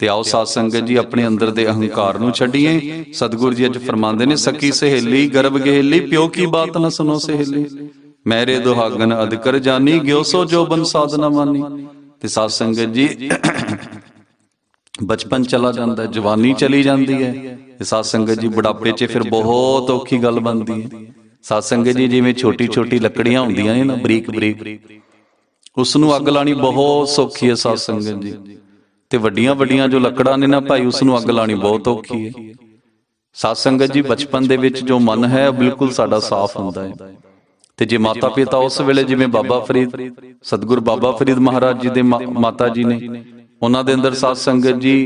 ਤੇ ਆਓ ਸਾਧ ਸੰਗਤ ਜੀ ਆਪਣੇ ਅੰਦਰ ਦੇ ਅਹੰਕਾਰ ਨੂੰ ਛੱਡੀਏ। ਸਤਿਗੁਰੂ ਜੀ ਅੱਜ ਫਰਮਾਉਂਦੇ ਨੇ ਸਕੀ ਸਹੇਲੀ, ਗਰਭ ਗਹੇਲੀ, ਪਿਓ ਕੀ ਬਾਤ ਨਾ ਸੁਨੋ ਸਹੇਲੀ। ਮੈਰੇ ਦੁਹਾਗਨ ਅਧਿਕਰ ਜਾਨੀ, ਗਿਓ ਸੋ ਜੋ ਬਨ ਸਾਧਨਾ ਮਾਨੀ। ਤੇ ਸਾਧ ਸੰਗਤ ਜੀ ਬਚਪਨ ਚਲਾ ਜਾਂਦਾ ਜਵਾਨੀ ਚਲੀ ਜਾਂਦੀ ਹੈ। ਤੇ ਸਾਧ ਸੰਗਤ ਜੀ ਬੁਢਾਪੇ 'ਚ ਫਿਰ ਬਹੁਤ ਔਖੀ ਗੱਲ ਬਣਦੀ ਹੈ। ਸਾਧ ਸੰਗਤ ਜੀ ਜਿਵੇਂ ਛੋਟੀ ਛੋਟੀ ਲੱਕੜੀਆਂ ਹੁੰਦੀਆਂ ਨੇ ਨਾ ਬਰੀਕ ਬਰੀਕ ਉਸ ਨੂੰ ਅੱਗ ਲਾਣੀ ਬਹੁਤ ਸੌਖੀ ਹੈ ਸਾਧ ਸੰਗਤ ਜੀ। ਤੇ ਵੱਡੀਆਂ ਵੱਡੀਆਂ ਜੋ ਲੱਕੜਾਂ ਨੇ ਨਾ ਭਾਈ, ਉਸ ਨੂੰ ਅੱਗ ਲਾਣੀ ਬਹੁਤ ਔਖੀ ਹੈ। ਸਾਧ ਸੰਗਤ ਜੀ, ਬਚਪਨ ਦੇ ਵਿੱਚ ਜੋ ਮਨ ਹੈ ਬਿਲਕੁਲ ਸਾਡਾ ਸਾਫ਼ ਹੁੰਦਾ ਹੈ। ਤੇ ਜੇ ਮਾਤਾ ਪਿਤਾ ਉਸ ਵੇਲੇ ਜਿਵੇਂ ਬਾਬਾ ਫਰੀਦ, ਸਤਿਗੁਰ ਬਾਬਾ ਫਰੀਦ ਮਹਾਰਾਜ ਜੀ ਦੇ ਮਾ- ਮਾਤਾ ਜੀ ਨੇ, ਉਹਨਾਂ ਦੇ ਅੰਦਰ ਸਾਧ ਸੰਗਤ ਜੀ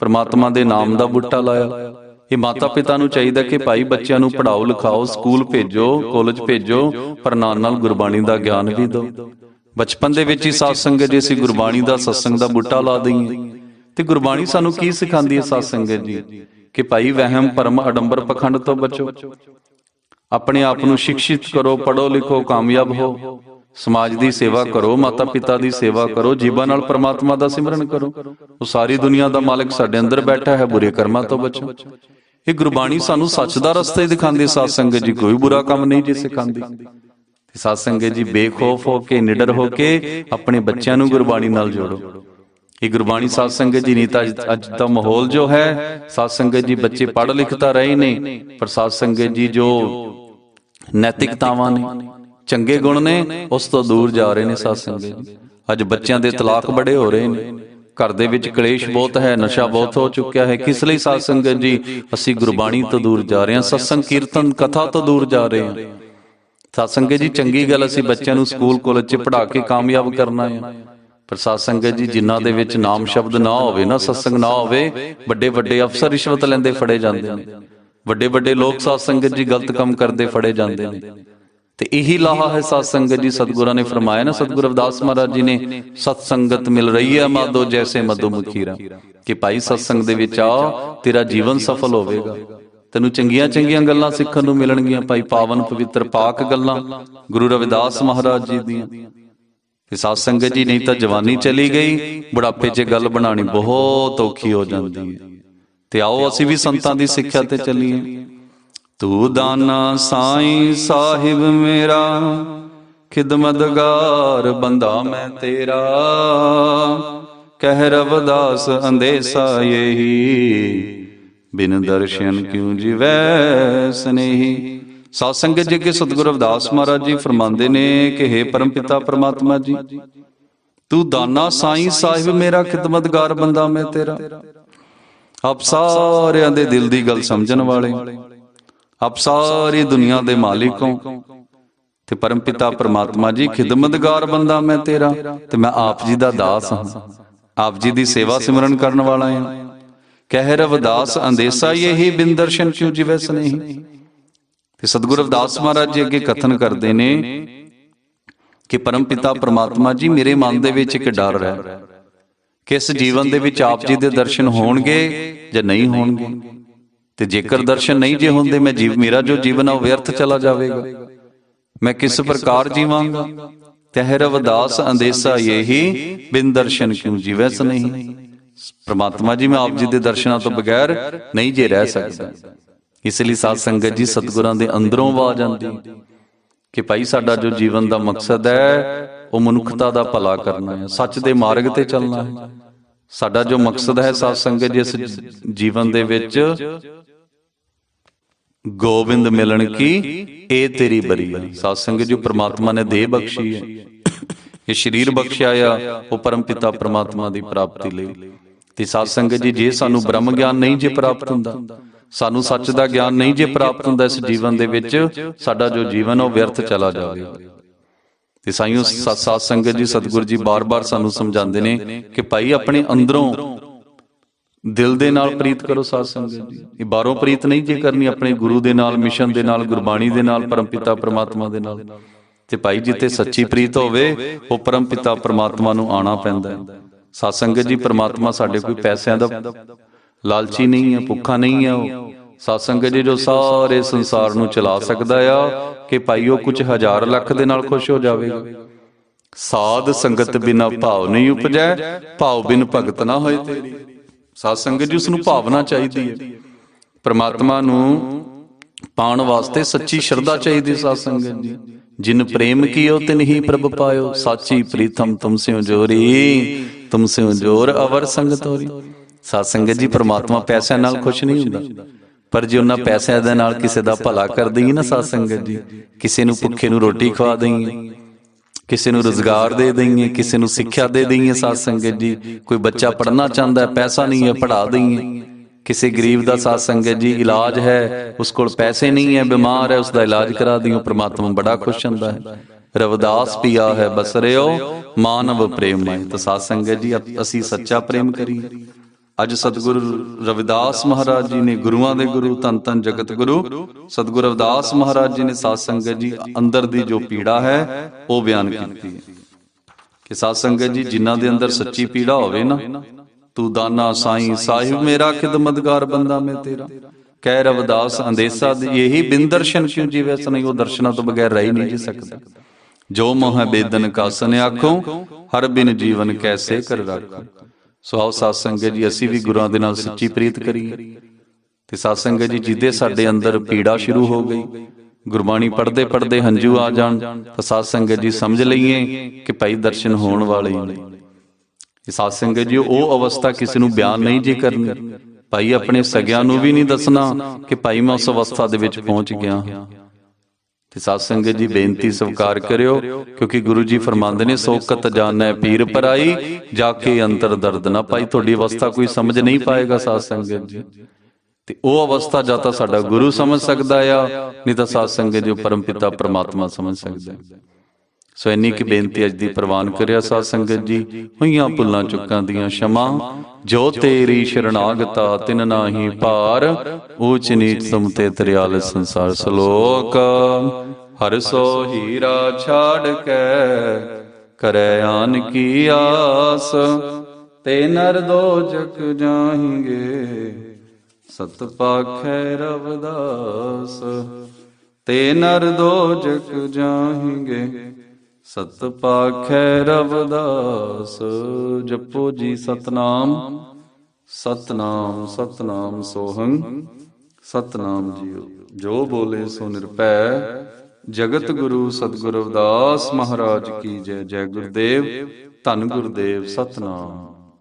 ਪ੍ਰਮਾਤਮਾ ਦੇ ਨਾਮ ਦਾ ਬੁੱਟਾ ਲਾਇਆ। ਇਹ ਮਾਤਾ ਪਿਤਾ ਨੂੰ ਚਾਹੀਦਾ ਕਿ ਭਾਈ ਬੱਚਿਆਂ ਨੂੰ ਪੜਾਓ ਲਿਖਾਓ ਸਕੂਲ ਭੇਜੋ, ਕਾਲਜ ਭੇਜੋ, ਪਰ ਨਾਲ ਨਾਲ ਗੁਰਬਾਣੀ ਦਾ ਗਿਆਨ ਵੀ ਦਿਓ। ਬਚਪਨ ਦੇ ਵਿੱਚ ਹੀ ਸਾਧ ਸੰਗਤ ਜੀ ਅਸੀਂ ਗੁਰਬਾਣੀ ਦਾ ਸਤਸੰਗ ਦਾ ਬੂਟਾ ਲਾ ਦਈਏ। ਤੇ ਗੁਰਬਾਣੀ ਸਾਨੂੰ ਕੀ ਸਿਖਾਉਂਦੀ ਹੈ ਸਾਧ ਸੰਗਤ ਜੀ? ਕਿ ਭਾਈ ਵਹਿਮ, ਭਰਮ, ਅਡੰਬਰ ਪਖੰਡ ਤੋਂ ਬਚੋ। ਆਪਣੇ ਆਪ ਨੂੰ ਸਿੱਖਿਤ ਕਰੋ ਪੜੋ ਲਿਖੋ, ਕਾਮਯਾਬ ਹੋ। ਸਮਾਜ ਦੀ ਸੇਵਾ ਕਰੋ ਮਾਤਾ ਪਿਤਾ ਦੀ ਸੇਵਾ ਕਰੋ ਜੀਵਾਂ ਨਾਲ ਪ੍ਰਮਾਤਮਾ ਦਾ ਸਿਮਰਨ ਕਰੋ। ਉਹ ਸਾਰੀ ਦੁਨੀਆ ਦਾ ਮਾਲਕ ਸਾਡੇ ਅੰਦਰ ਬੈਠਾ ਹੈ, ਬੁਰੇ ਕਰਮਾਂ ਤੋਂ ਬਚੋ। ਇਹ ਗੁਰਬਾਣੀ ਸਾਨੂੰ ਸੱਚ ਦਾ ਰਸਤਾ ਹੀ ਦਿਖਾਉਂਦੀ ਸਾਧ ਸੰਗਤ ਜੀ। ਕੋਈ ਬੁਰਾ ਕੰਮ ਨਹੀਂ ਜੀ ਸਿਖਾਉਂਦੀ। ਤੇ ਸਾਧ ਸੰਗਤ ਜੀ, ਬੇਖੌਫ ਹੋ ਕੇ, ਨਿਡਰ ਹੋ ਕੇ ਆਪਣੇ ਬੱਚਿਆਂ ਨੂੰ ਗੁਰਬਾਣੀ ਨਾਲ ਜੋੜੋ। ਇਹ ਗੁਰਬਾਣੀ ਸਾਧ ਸੰਗਤ ਜੀ ਨਹੀਂ ਅੱਜ ਦਾ ਮਾਹੌਲ ਜੋ ਹੈ, ਸਾਧ ਸੰਗਤ ਜੀ ਬੱਚੇ ਪੜ੍ਹ ਲਿਖ ਤਾਂ ਰਹੇ ਨੇ, ਪਰ ਸਾਧ ਸੰਗਤ ਜੀ ਜੋ ਨੈਤਿਕਤਾਵਾਂ ਨੇ, ਚੰਗੇ ਗੁਣ ਨੇ, ਉਸ ਤੋਂ ਦੂਰ ਜਾ ਰਹੇ ਨੇ ਸਾਧ ਸੰਗਤ ਜੀ। ਅੱਜ ਬੱਚਿਆਂ ਦੇ ਤਲਾਕ ਬੜੇ ਹੋ ਰਹੇ ਨੇ, ਘਰ ਦੇ ਵਿੱਚ ਕਲੇਸ਼ ਬਹੁਤ ਹੈ, ਨਸ਼ਾ ਬਹੁਤ ਹੋ ਚੁੱਕਿਆ ਹੈ, ਕਿਸ ਲਈ ਸਾਧ ਸੰਗਤ ਜੀ, ਅਸੀਂ ਗੁਰਬਾਣੀ ਤੋਂ ਦੂਰ ਜਾ ਰਹੇ ਹਾਂ, ਸਤਸੰਗ, ਕੀਰਤਨ, ਕਥਾ ਤੋਂ ਦੂਰ ਜਾ ਰਹੇ ਹਾਂ। ਸਾਧ ਸੰਗਤ ਜੀ ਚੰਗੀ ਗੱਲ ਅਸੀਂ ਬੱਚਿਆਂ ਨੂੰ ਸਕੂਲ ਕਾਲਜ 'ਚ ਪੜ੍ਹਾ ਕੇ ਕਾਮਯਾਬ ਕਰਨਾ ਹੈ। ਪਰ ਸਾਧ ਸੰਗਤ ਜੀ ਜਿਨ੍ਹਾਂ ਦੇ ਵਿੱਚ ਨਾਮ ਸ਼ਬਦ ਨਾ ਹੋਵੇ ਨਾ ਸਤਸੰਗ ਨਾ ਹੋਵੇ ਵੱਡੇ ਵੱਡੇ ਅਫਸਰ ਰਿਸ਼ਵਤ ਲੈਂਦੇ ਫੜੇ ਜਾਂਦੇ ਨੇ। ਵੱਡੇ ਵੱਡੇ ਲੋਕ ਸਾਧ ਸੰਗਤ ਜੀ ਗਲਤ ਕੰਮ ਕਰਦੇ ਫੜੇ ਜਾਂਦੇ ਨੇ। ਤੇ ਇਹੀ ਲਾਹਾ ਹੈ ਸਾਧ ਸੰਗਤ ਜੀ ਸਤਿਗੁਰਾਂ ਨੇ ਫਰਮਾਇਆ ਨਾ। ਸਤਿਗੁਰੂ ਰਵਿਦਾਸ ਮਹਾਰਾਜ ਜੀ ਨੇ ਸਤ ਸੰਗਤ ਮਿਲ ਰਹੀ ਹੈ ਮਾਦੋ ਜੈਸੇ ਮਧੂ ਮਖੀਰਾ ਕਿ ਭਾਈ ਸਤਸੰਗ ਦੇ ਵਿੱਚ ਆ ਤੇਰਾ ਜੀਵਨ ਸਫਲ ਹੋਵੇਗਾ। ਤੈਨੂੰ ਚੰਗੀਆਂ ਚੰਗੀਆਂ ਗੱਲਾਂ ਸਿੱਖਣ ਨੂੰ ਮਿਲਣਗੀਆਂ ਭਾਈ ਪਾਵਨ ਪਵਿੱਤਰ ਪਾਕ ਗੱਲਾਂ, ਗੁਰੂ ਰਵਿਦਾਸ ਮਹਾਰਾਜ ਜੀ ਦੀਆਂ। ਤੇ ਸਾਧ ਸੰਗਤ ਜੀ, ਨਹੀਂ ਤਾਂ ਜਵਾਨੀ ਚਲੀ ਗਈ, ਬੁਢਾਪੇ 'ਚ ਗੱਲ ਬਣਾਣੀ ਬਹੁਤ ਔਖੀ ਹੋ ਜਾਂਦੀ ਹੈ। ਤੇ ਆਓ ਅਸੀਂ ਵੀ ਸੰਤਾਂ ਦੀ ਸਿੱਖਿਆ ਤੇ ਚੱਲੀਏ। ਤੂੰ ਦਾਨਾ ਸਾਈਂ ਸਾਹਿਬ ਮੇਰਾ ਖਿਦਮਤਗਾਰ ਬੰਦਾ ਮੈਂ ਤੇਰਾ। ਕਹਿ ਰਵਦਾਸ ਅੰਦੇਸਾ ਯਹੀ ਬਿਨ ਦਰਸ਼ਨ ਕਿਉ ਜਿਵੈ ਸਨੇਹੀ? ਸਾਧ ਸੰਗਤ ਜੀ ਕੇ ਸਤਿਗੁਰੂ ਰਵਿਦਾਸ ਮਹਾਰਾਜ ਜੀ ਫਰਮਾਉਂਦੇ ਨੇ ਕਿ हे ਪਰਮ ਪਿਤਾ ਪ੍ਰਮਾਤਮਾ ਜੀ ਤੂੰ ਦਾਨਾ ਸਾਈਂ ਸਾਹਿਬ ਮੇਰਾ ਖਿਦਮਤਗਾਰ ਬੰਦਾ ਮੈਂ ਤੇਰਾ। ਆਪ ਸਾਰਿਆਂ ਦੇ ਦਿਲ ਦੀ ਗੱਲ ਸਮਝਣ ਵਾਲੇ ਆਪ ਸਾਰੀ ਦੁਨੀਆ ਦੇ ਮਾਲਿਕ ਹੋ। ਤੇ ਪਰਮ ਪਿਤਾ ਪ੍ਰਮਾਤਮਾ ਜੀ ਖਿਦਮਤਗਾਰ ਬੰਦਾ ਮੈਂ ਤੇਰਾ। ਤੇ ਮੈਂ ਆਪ ਜੀ ਦਾ ਦਾਸ ਹਾਂ। ਆਪ ਜੀ ਦੀ ਸੇਵਾ ਸਿਮਰਨ ਕਰਨ ਵਾਲਾ ਹਾਂ। ਕਹਿ ਰਵਦਾਸ ਅੰਦੇਸਾ ਇਹੀ ਬਿਨ ਦਰਸ਼ਨ ਕਿਉ ਜਿਵੈ ਸਨੇਹੀ ਤੇ ਸਤਿਗੁਰੂ ਰਵਿਦਾਸ ਮਹਾਰਾਜ ਜੀ ਅੱਗੇ ਕਥਨ ਕਰਦੇ ਨੇ ਕਿ ਪਰਮ ਪਿਤਾ ਪ੍ਰਮਾਤਮਾ ਜੀ, ਮੇਰੇ ਮਨ ਦੇ ਵਿੱਚ ਇੱਕ ਡਰ ਹੈ ਕਿ ਇਸ ਜੀਵਨ ਦੇ ਵਿੱਚ ਆਪ ਜੀ ਦੇ ਦਰਸ਼ਨ ਹੋਣਗੇ ਜਾਂ ਨਹੀਂ ਹੋਣਗੇ। ਤੇ ਜੇਕਰ ਦਰਸ਼ਨ ਨਹੀਂ ਜੇ ਹੁੰਦੇ, ਮੈਂ ਜੀਵ, ਮੇਰਾ ਜੋ ਜੀਵਨ ਆ, ਉਹ ਵਿਅਰਥ ਚਲਾ ਜਾਵੇਗਾ। ਮੈਂ ਕਿਸ ਪ੍ਰਕਾਰ ਜੀਵਾਂਗਾ? ਤਹਿ ਰਵਦਾਸ ਅੰਦੇਸਾ ਯਹੀ ਬਿਨ ਦਰਸ਼ਨ ਕਿਉ ਜੀਵੈ ਨਹੀਂ? ਪ੍ਰਮਾਤਮਾ ਜੀ, ਮੈਂ ਆਪ ਜੀ ਦੇ ਦਰਸ਼ਨਾਂ ਤੋਂ ਬਗੈਰ ਨਹੀਂ ਜੇ ਰਹਿ ਸਕਦਾ। ਇਸ ਲਈ ਸਾਧ ਸੰਗਤ ਜੀ, ਸਤਿਗੁਰਾਂ ਦੇ ਅੰਦਰੋਂ ਆਵਾਜ਼ ਆਉਂਦੀ ਕਿ ਭਾਈ ਸਾਡਾ ਜੋ ਜੀਵਨ ਦਾ ਮਕਸਦ ਹੈ, ਉਹ ਮਨੁੱਖਤਾ ਦਾ ਭਲਾ ਕਰਨਾ ਹੈ, ਸੱਚ ਦੇ ਮਾਰਗ ਤੇ ਚੱਲਣਾ ਹੈ। ਸਾਡਾ ਜੋ ਮਕਸਦ ਹੈ ਸਾਧ ਸੰਗਤ ਜੀ, ਇਸ ਜੀਵਨ ਦੇ ਵਿੱਚ ਗੋਬਿੰਦ ਮਿਲਣ ਕੀ, ਇਹ ਤੇਰੀ ਬਰੀ ਹੈ। ਸਾਧ ਸੰਗਤ ਜੋ ਪ੍ਰਮਾਤਮਾ ਨੇ ਦੇ ਬਖਸ਼ੀ ਹੈ। ਇਹ ਸਰੀਰ ਬਖਸ਼ਿਆ ਆ, ਉਹ ਪਰਮ ਪਿਤਾ ਪ੍ਰਮਾਤਮਾ ਦੀ ਪ੍ਰਾਪਤੀ ਲਈ। ਤੇ ਸਾਧ ਸੰਗਤ ਜੀ ਜੇ ਸਾਨੂੰ ਬ੍ਰਹਮ ਗਿਆਨ ਨਹੀਂ ਜੇ ਪ੍ਰਾਪਤ ਹੁੰਦਾ ਸਾਨੂੰ ਸੱਚ ਦਾ ਗਿਆਨ ਨਹੀਂ ਜੇ ਪ੍ਰਾਪਤ ਹੁੰਦਾ ਇਸ ਜੀਵਨ ਦੇ ਵਿੱਚ ਸਾਡਾ ਜੋ ਜੀਵਨ ਉਹ ਵਿਅਰਥ ਚਲਾ ਜਾਵੇਗਾ ਤੇ ਸਾਈਓ ਸਾਧ ਸੰਗਤ ਜੀ ਸਤਿਗੁਰੂ ਜੀ ਬਾਰ-ਬਾਰ ਸਾਨੂੰ ਸਮਝਾਉਂਦੇ ਨੇ ਕਿ ਭਾਈ ਆਪਣੇ ਅੰਦਰੋਂ ਦਿਲ ਦੇ ਨਾਲ ਪ੍ਰੀਤ ਕਰੋ ਸਾਧ ਸੰਗਤ ਜੀ। ਇਹ ਬਾਹਰੋਂ ਪ੍ਰੀਤ ਨਹੀਂ ਜੇ ਕਰਨੀ ਆਪਣੇ ਗੁਰੂ ਦੇ ਨਾਲ ਮਿਸ਼ਨ ਦੇ ਨਾਲ ਗੁਰਬਾਣੀ ਦੇ ਨਾਲ ਪਰਮਪਿਤਾ ਪ੍ਰਮਾਤਮਾ ਦੇ ਨਾਲ। ਤੇ ਭਾਈ ਜਿੱਥੇ ਸੱਚੀ ਪ੍ਰੀਤ ਹੋਵੇ ਉਹ ਪਰਮਪਿਤਾ ਪ੍ਰਮਾਤਮਾ ਨੂੰ ਆਣਾ ਪੈਂਦਾ ਹੈ। ਸਾਧ ਸੰਗਤ ਜੀ ਪ੍ਰਮਾਤਮਾ ਸਾਡੇ ਕੋਈ ਪੈਸਿਆਂ ਦਾ ਲਾਲਚੀ ਨਹੀਂ ਹੈ ਭੁੱਖਾ ਨਹੀਂ ਹੈ ਉਹ। ਸਾਧ ਸੰਗਤ ਜੀ ਜੋ ਸਾਰੇ ਸੰਸਾਰ ਨੂੰ ਚਲਾ ਸਕਦਾ ਆ ਕਿ ਭਾਈ ਉਹ ਕੁਝ ਹਜ਼ਾਰ ਲੱਖ ਦੇ ਨਾਲ ਖੁਸ਼ ਹੋ ਜਾਵੇਗਾ। ਸਾਧ ਸੰਗਤ ਬਿਨਾ ਭਾਵ ਨਹੀਂ ਉਪਜੈ ਭਾਵ ਬਿਨ ਭਗਤ ਨਾ ਹੋਏ ਤੇਰੀ। ਸਾਧ ਸੰਗਤ ਜੀ ਉਸ ਨੂੰ ਭਾਵਨਾ ਚਾਹੀਦੀ ਹੈ। ਪ੍ਰਮਾਤਮਾ ਨੂੰ ਪਾਉਣ ਵਾਸਤੇ ਸੱਚੀ ਸ਼ਰਧਾ ਚਾਹੀਦੀ ਸਾਧ ਸੰਗਤ ਜੀ। ਜਿਨ ਪ੍ਰੇਮ ਕੀਓ ਤਿਨ ਹੀ ਪ੍ਰਭ ਪਾਇਓ। ਸਾਚੀ ਪ੍ਰੀਤਮ ਤੁਮ ਸਿਓ ਜੋਰੀ। ਤੁਮ ਸਿਓ ਜੋਰ ਅਵਰ ਸੰਗ ਤੋਰੀ। ਸਾਧ ਸੰਗਤ ਜੀ, ਪ੍ਰਮਾਤਮਾ ਪੈਸਿਆਂ ਨਾਲ ਖੁਸ਼ ਨਹੀਂ ਹੁੰਦਾ। ਪਰ ਜੇ ਉਹਨਾਂ ਪੈਸਿਆਂ ਦੇ ਨਾਲ ਕਿਸੇ ਦਾ ਭਲਾ ਕਰ ਦਈਏ ਨਾ ਸਾਧ ਸੰਗਤ ਜੀ, ਕਿਸੇ ਨੂੰ ਭੁੱਖੇ ਨੂੰ ਰੋਟੀ ਖਵਾ ਦਈਏ, ਕਿਸੇ ਨੂੰ ਰੋਜ਼ਗਾਰ ਦੇ ਦਈਏ, ਕਿਸੇ ਨੂੰ ਸਿੱਖਿਆ ਦੇ ਦਈਏ ਸਾਧ ਸੰਗਤ ਜੀ, ਕੋਈ ਬੱਚਾ ਪੜ੍ਹਨਾ ਚਾਹੁੰਦਾ ਹੈ ਪੈਸਾ ਨਹੀਂ ਹੈ, ਪੜ੍ਹਾ ਦਈਏ। ਕਿਸੇ ਗਰੀਬ ਦਾ ਸਾਧ ਸੰਗਤ ਜੀ, ਇਲਾਜ ਹੈ, ਉਸ ਕੋਲ ਪੈਸੇ ਨਹੀਂ ਹੈ, ਬਿਮਾਰ ਹੈ, ਉਸ ਦਾ ਇਲਾਜ ਕਰਾ ਦਿਓ, ਪ੍ਰਮਾਤਮਾ ਬੜਾ ਖੁਸ਼ ਹੁੰਦਾ ਹੈ। ਰਵਿਦਾਸ ਪਿਆ ਹੈ ਬਸਰਿਓ, ਮਾਨਵ ਪ੍ਰੇਮ ਹੈ। ਤਾਂ ਸਾਧ ਸੰਗਤ ਜੀ ਅਸੀਂ ਸੱਚਾ ਪ੍ਰੇਮ ਕਰੀਏ। ਅੱਜ ਸਤਿਗੁਰੂ ਰਵਿਦਾਸ ਮਹਾਰਾਜ ਜੀ ਨੇ ਗੁਰੂਆਂ ਦੇ ਗੁਰੂ ਤਨ ਤਨ ਜਗਤ ਗੁਰੂ, ਸਤਿਗੁਰੂ ਰਵਿਦਾਸ ਮਹਾਰਾਜ ਜੀ ਨੇ ਸਾਧ ਸੰਗਤ ਜੀ ਅੰਦਰ ਦੀ ਜੋ ਪੀੜਾ ਹੈ, ਉਹ ਬਿਆਨ ਕੀਤੀ ਹੈ। ਕਿ ਸਾਧ ਸੰਗਤ ਜੀ, ਜਿਨ੍ਹਾਂ ਦੇ ਅੰਦਰ ਸੱਚੀ ਪੀੜਾ ਹੋਵੇ ਨਾ, ਤੂੰ ਦਾਨਾ, ਸਾਈਂ, ਸਾਹਿਬ, ਮੇਰਾ ਖਿਦਮਤਗਾਰ ਬੰਦਾ ਮੈਂ ਤੇਰਾ। ਕਹਿ ਰਵਿਦਾਸ, ਅੰਦੇਸਾ ਦੀ ਇਹੀ ਬਿੰਦਰਸ਼ਨ ਦਰਸ਼ਨ ਕਿਉ ਜੀਵੇ? ਸਨਈ ਉਹ ਦਰਸ਼ਨਾਂ ਤੋਂ ਬਗੈਰ ਰਹਿ ਨਹੀਂ ਜੀ ਸਕਦਾ। ਜੋ ਮੋਹ ਬੇਦਨ ਕਾਸਨ ਆਖੋ, ਹਰ ਬਿਨ ਜੀਵਨ ਕੈਸੇ ਕਰ ਰੱਖੋ। ਸੋ ਆਓ ਸਾਧ ਸੰਗਤ ਜੀ, ਅਸੀਂ ਵੀ ਗੁਰਾਂ ਦੇ ਨਾਲ ਸੱਚੀ ਪ੍ਰੀਤ ਕਰੀਏ। ਤੇ ਸਾਧ ਸੰਗਤ ਜੀ ਜਿਹਦੇ ਸਾਡੇ ਅੰਦਰ ਪੀੜਾ ਸ਼ੁਰੂ ਹੋ ਗਈ, ਗੁਰਬਾਣੀ ਪੜ੍ਹਦੇ ਪੜ੍ਹਦੇ ਹੰਝੂ ਆ ਜਾਣ, ਤਾਂ ਸਾਧ ਸੰਗਤ ਜੀ ਸਮਝ ਲਈਏ ਕਿ ਭਾਈ ਦਰਸ਼ਨ ਹੋਣ ਵਾਲੇ ਹੀ ਨੇ। ਇਹ ਸਾਧ ਸੰਗਤ ਜੀ, ਉਹ ਅਵਸਥਾ ਕਿਸੇ ਨੂੰ ਬਿਆਨ ਨਹੀਂ ਜੇ ਕਰਨੀ। ਭਾਈ ਆਪਣੇ ਸਗਿਆਂ ਨੂੰ ਵੀ ਨਹੀਂ ਦੱਸਣਾ ਕਿ ਭਾਈ ਮੈਂ ਉਸ ਅਵਸਥਾ ਦੇ ਵਿੱਚ ਪਹੁੰਚ ਗਿਆ ਤੇ ਸਾਧ ਸੰਗਤ ਜੀ ਬੇਨਤੀ ਸਵਕਾਰ ਕਰਿਓ, ਕਿਉਂਕਿ ਗੁਰੂ ਜੀ ਫਰਮਾਉਂਦੇ ਨੇ ਸੋਕਤ ਜਾਣੈ ਪੀਰ ਪਰਾਈ, ਜਾ ਕੇ ਅੰਤਰ ਦਰਦ ਨਾ ਪਾਈ। ਤੁਹਾਡੀ ਅਵਸਥਾ ਕੋਈ ਸਮਝ ਨਹੀਂ ਪਾਏਗਾ ਸਾਧ ਸੰਗਤ ਜੀ। ਤੇ ਉਹ ਅਵਸਥਾ ਜਾਂ ਤਾਂ ਸਾਡਾ ਗੁਰੂ ਸਮਝ ਸਕਦਾ ਆ, ਨਹੀਂ ਤਾਂ ਸਾਧ ਸੰਗਤ ਜੀ ਪਰਮ ਪਿਤਾ ਪਰਮਾਤਮਾ ਸਮਝ ਸਕਦਾ। ਸੋ ਇੰਨੀ ਕੀ ਬੇਨਤੀ ਅੱਜ ਦੀ ਪ੍ਰਵਾਨ ਕਰਿਆ ਸਾਧ ਸੰਗਤ ਜੀ। ਹੋਈਆਂ ਭੁੱਲਾਂ ਚੁੱਕਾਂ ਦੀਆਂ ਸ਼ਮਾ। ਜੋ ਤੇਰੀ ਸ਼ਰਣਾਗਤਾ ਤਿਨ ਨਾਹੀ ਭਾਰ ਊਚ ਨੀਚ ਤੁਮ ਤੇ ਤਰਿਆਲ ਸੰਸਾਰ ਸਲੋਕ। ਹਰ ਸੋ ਹੀਰਾ ਛਾੜ ਕੇ ਕਰੈ ਆਨ ਕੀ ਆਸ। ਤੇ ਨਰ ਦੋਜਕ ਜਾਹੀਂਗੇ। ਸਤ ਪਾਖੈ ਰਵਦਾਸ। ਤੇ ਨਰ ਦੋਜਕ ਜਾਹੀਂਗੇ। ਸਤ ਪਾਖੈ ਰਵਦਾਸ, ਜਪੋ ਜੀ ਸਤਨਾਮ। ਸਤਨਾਮ ਸਤਨਾਮ ਸੋਹੰ, ਸਤਨਾਮ ਜੀਓ ਜੋ ਬੋਲੇ ਸੋ ਨਿਰਭੈ, ਜਗਤ ਗੁਰੂ ਸਤਿਗੁਰੂ ਰਵਿਦਾਸ ਮਹਾਰਾਜ ਕੀ ਜੈ ਜੈ ਗੁਰਦੇਵ, ਧੰਨ ਗੁਰਦੇਵ, ਸਤਨਾਮ।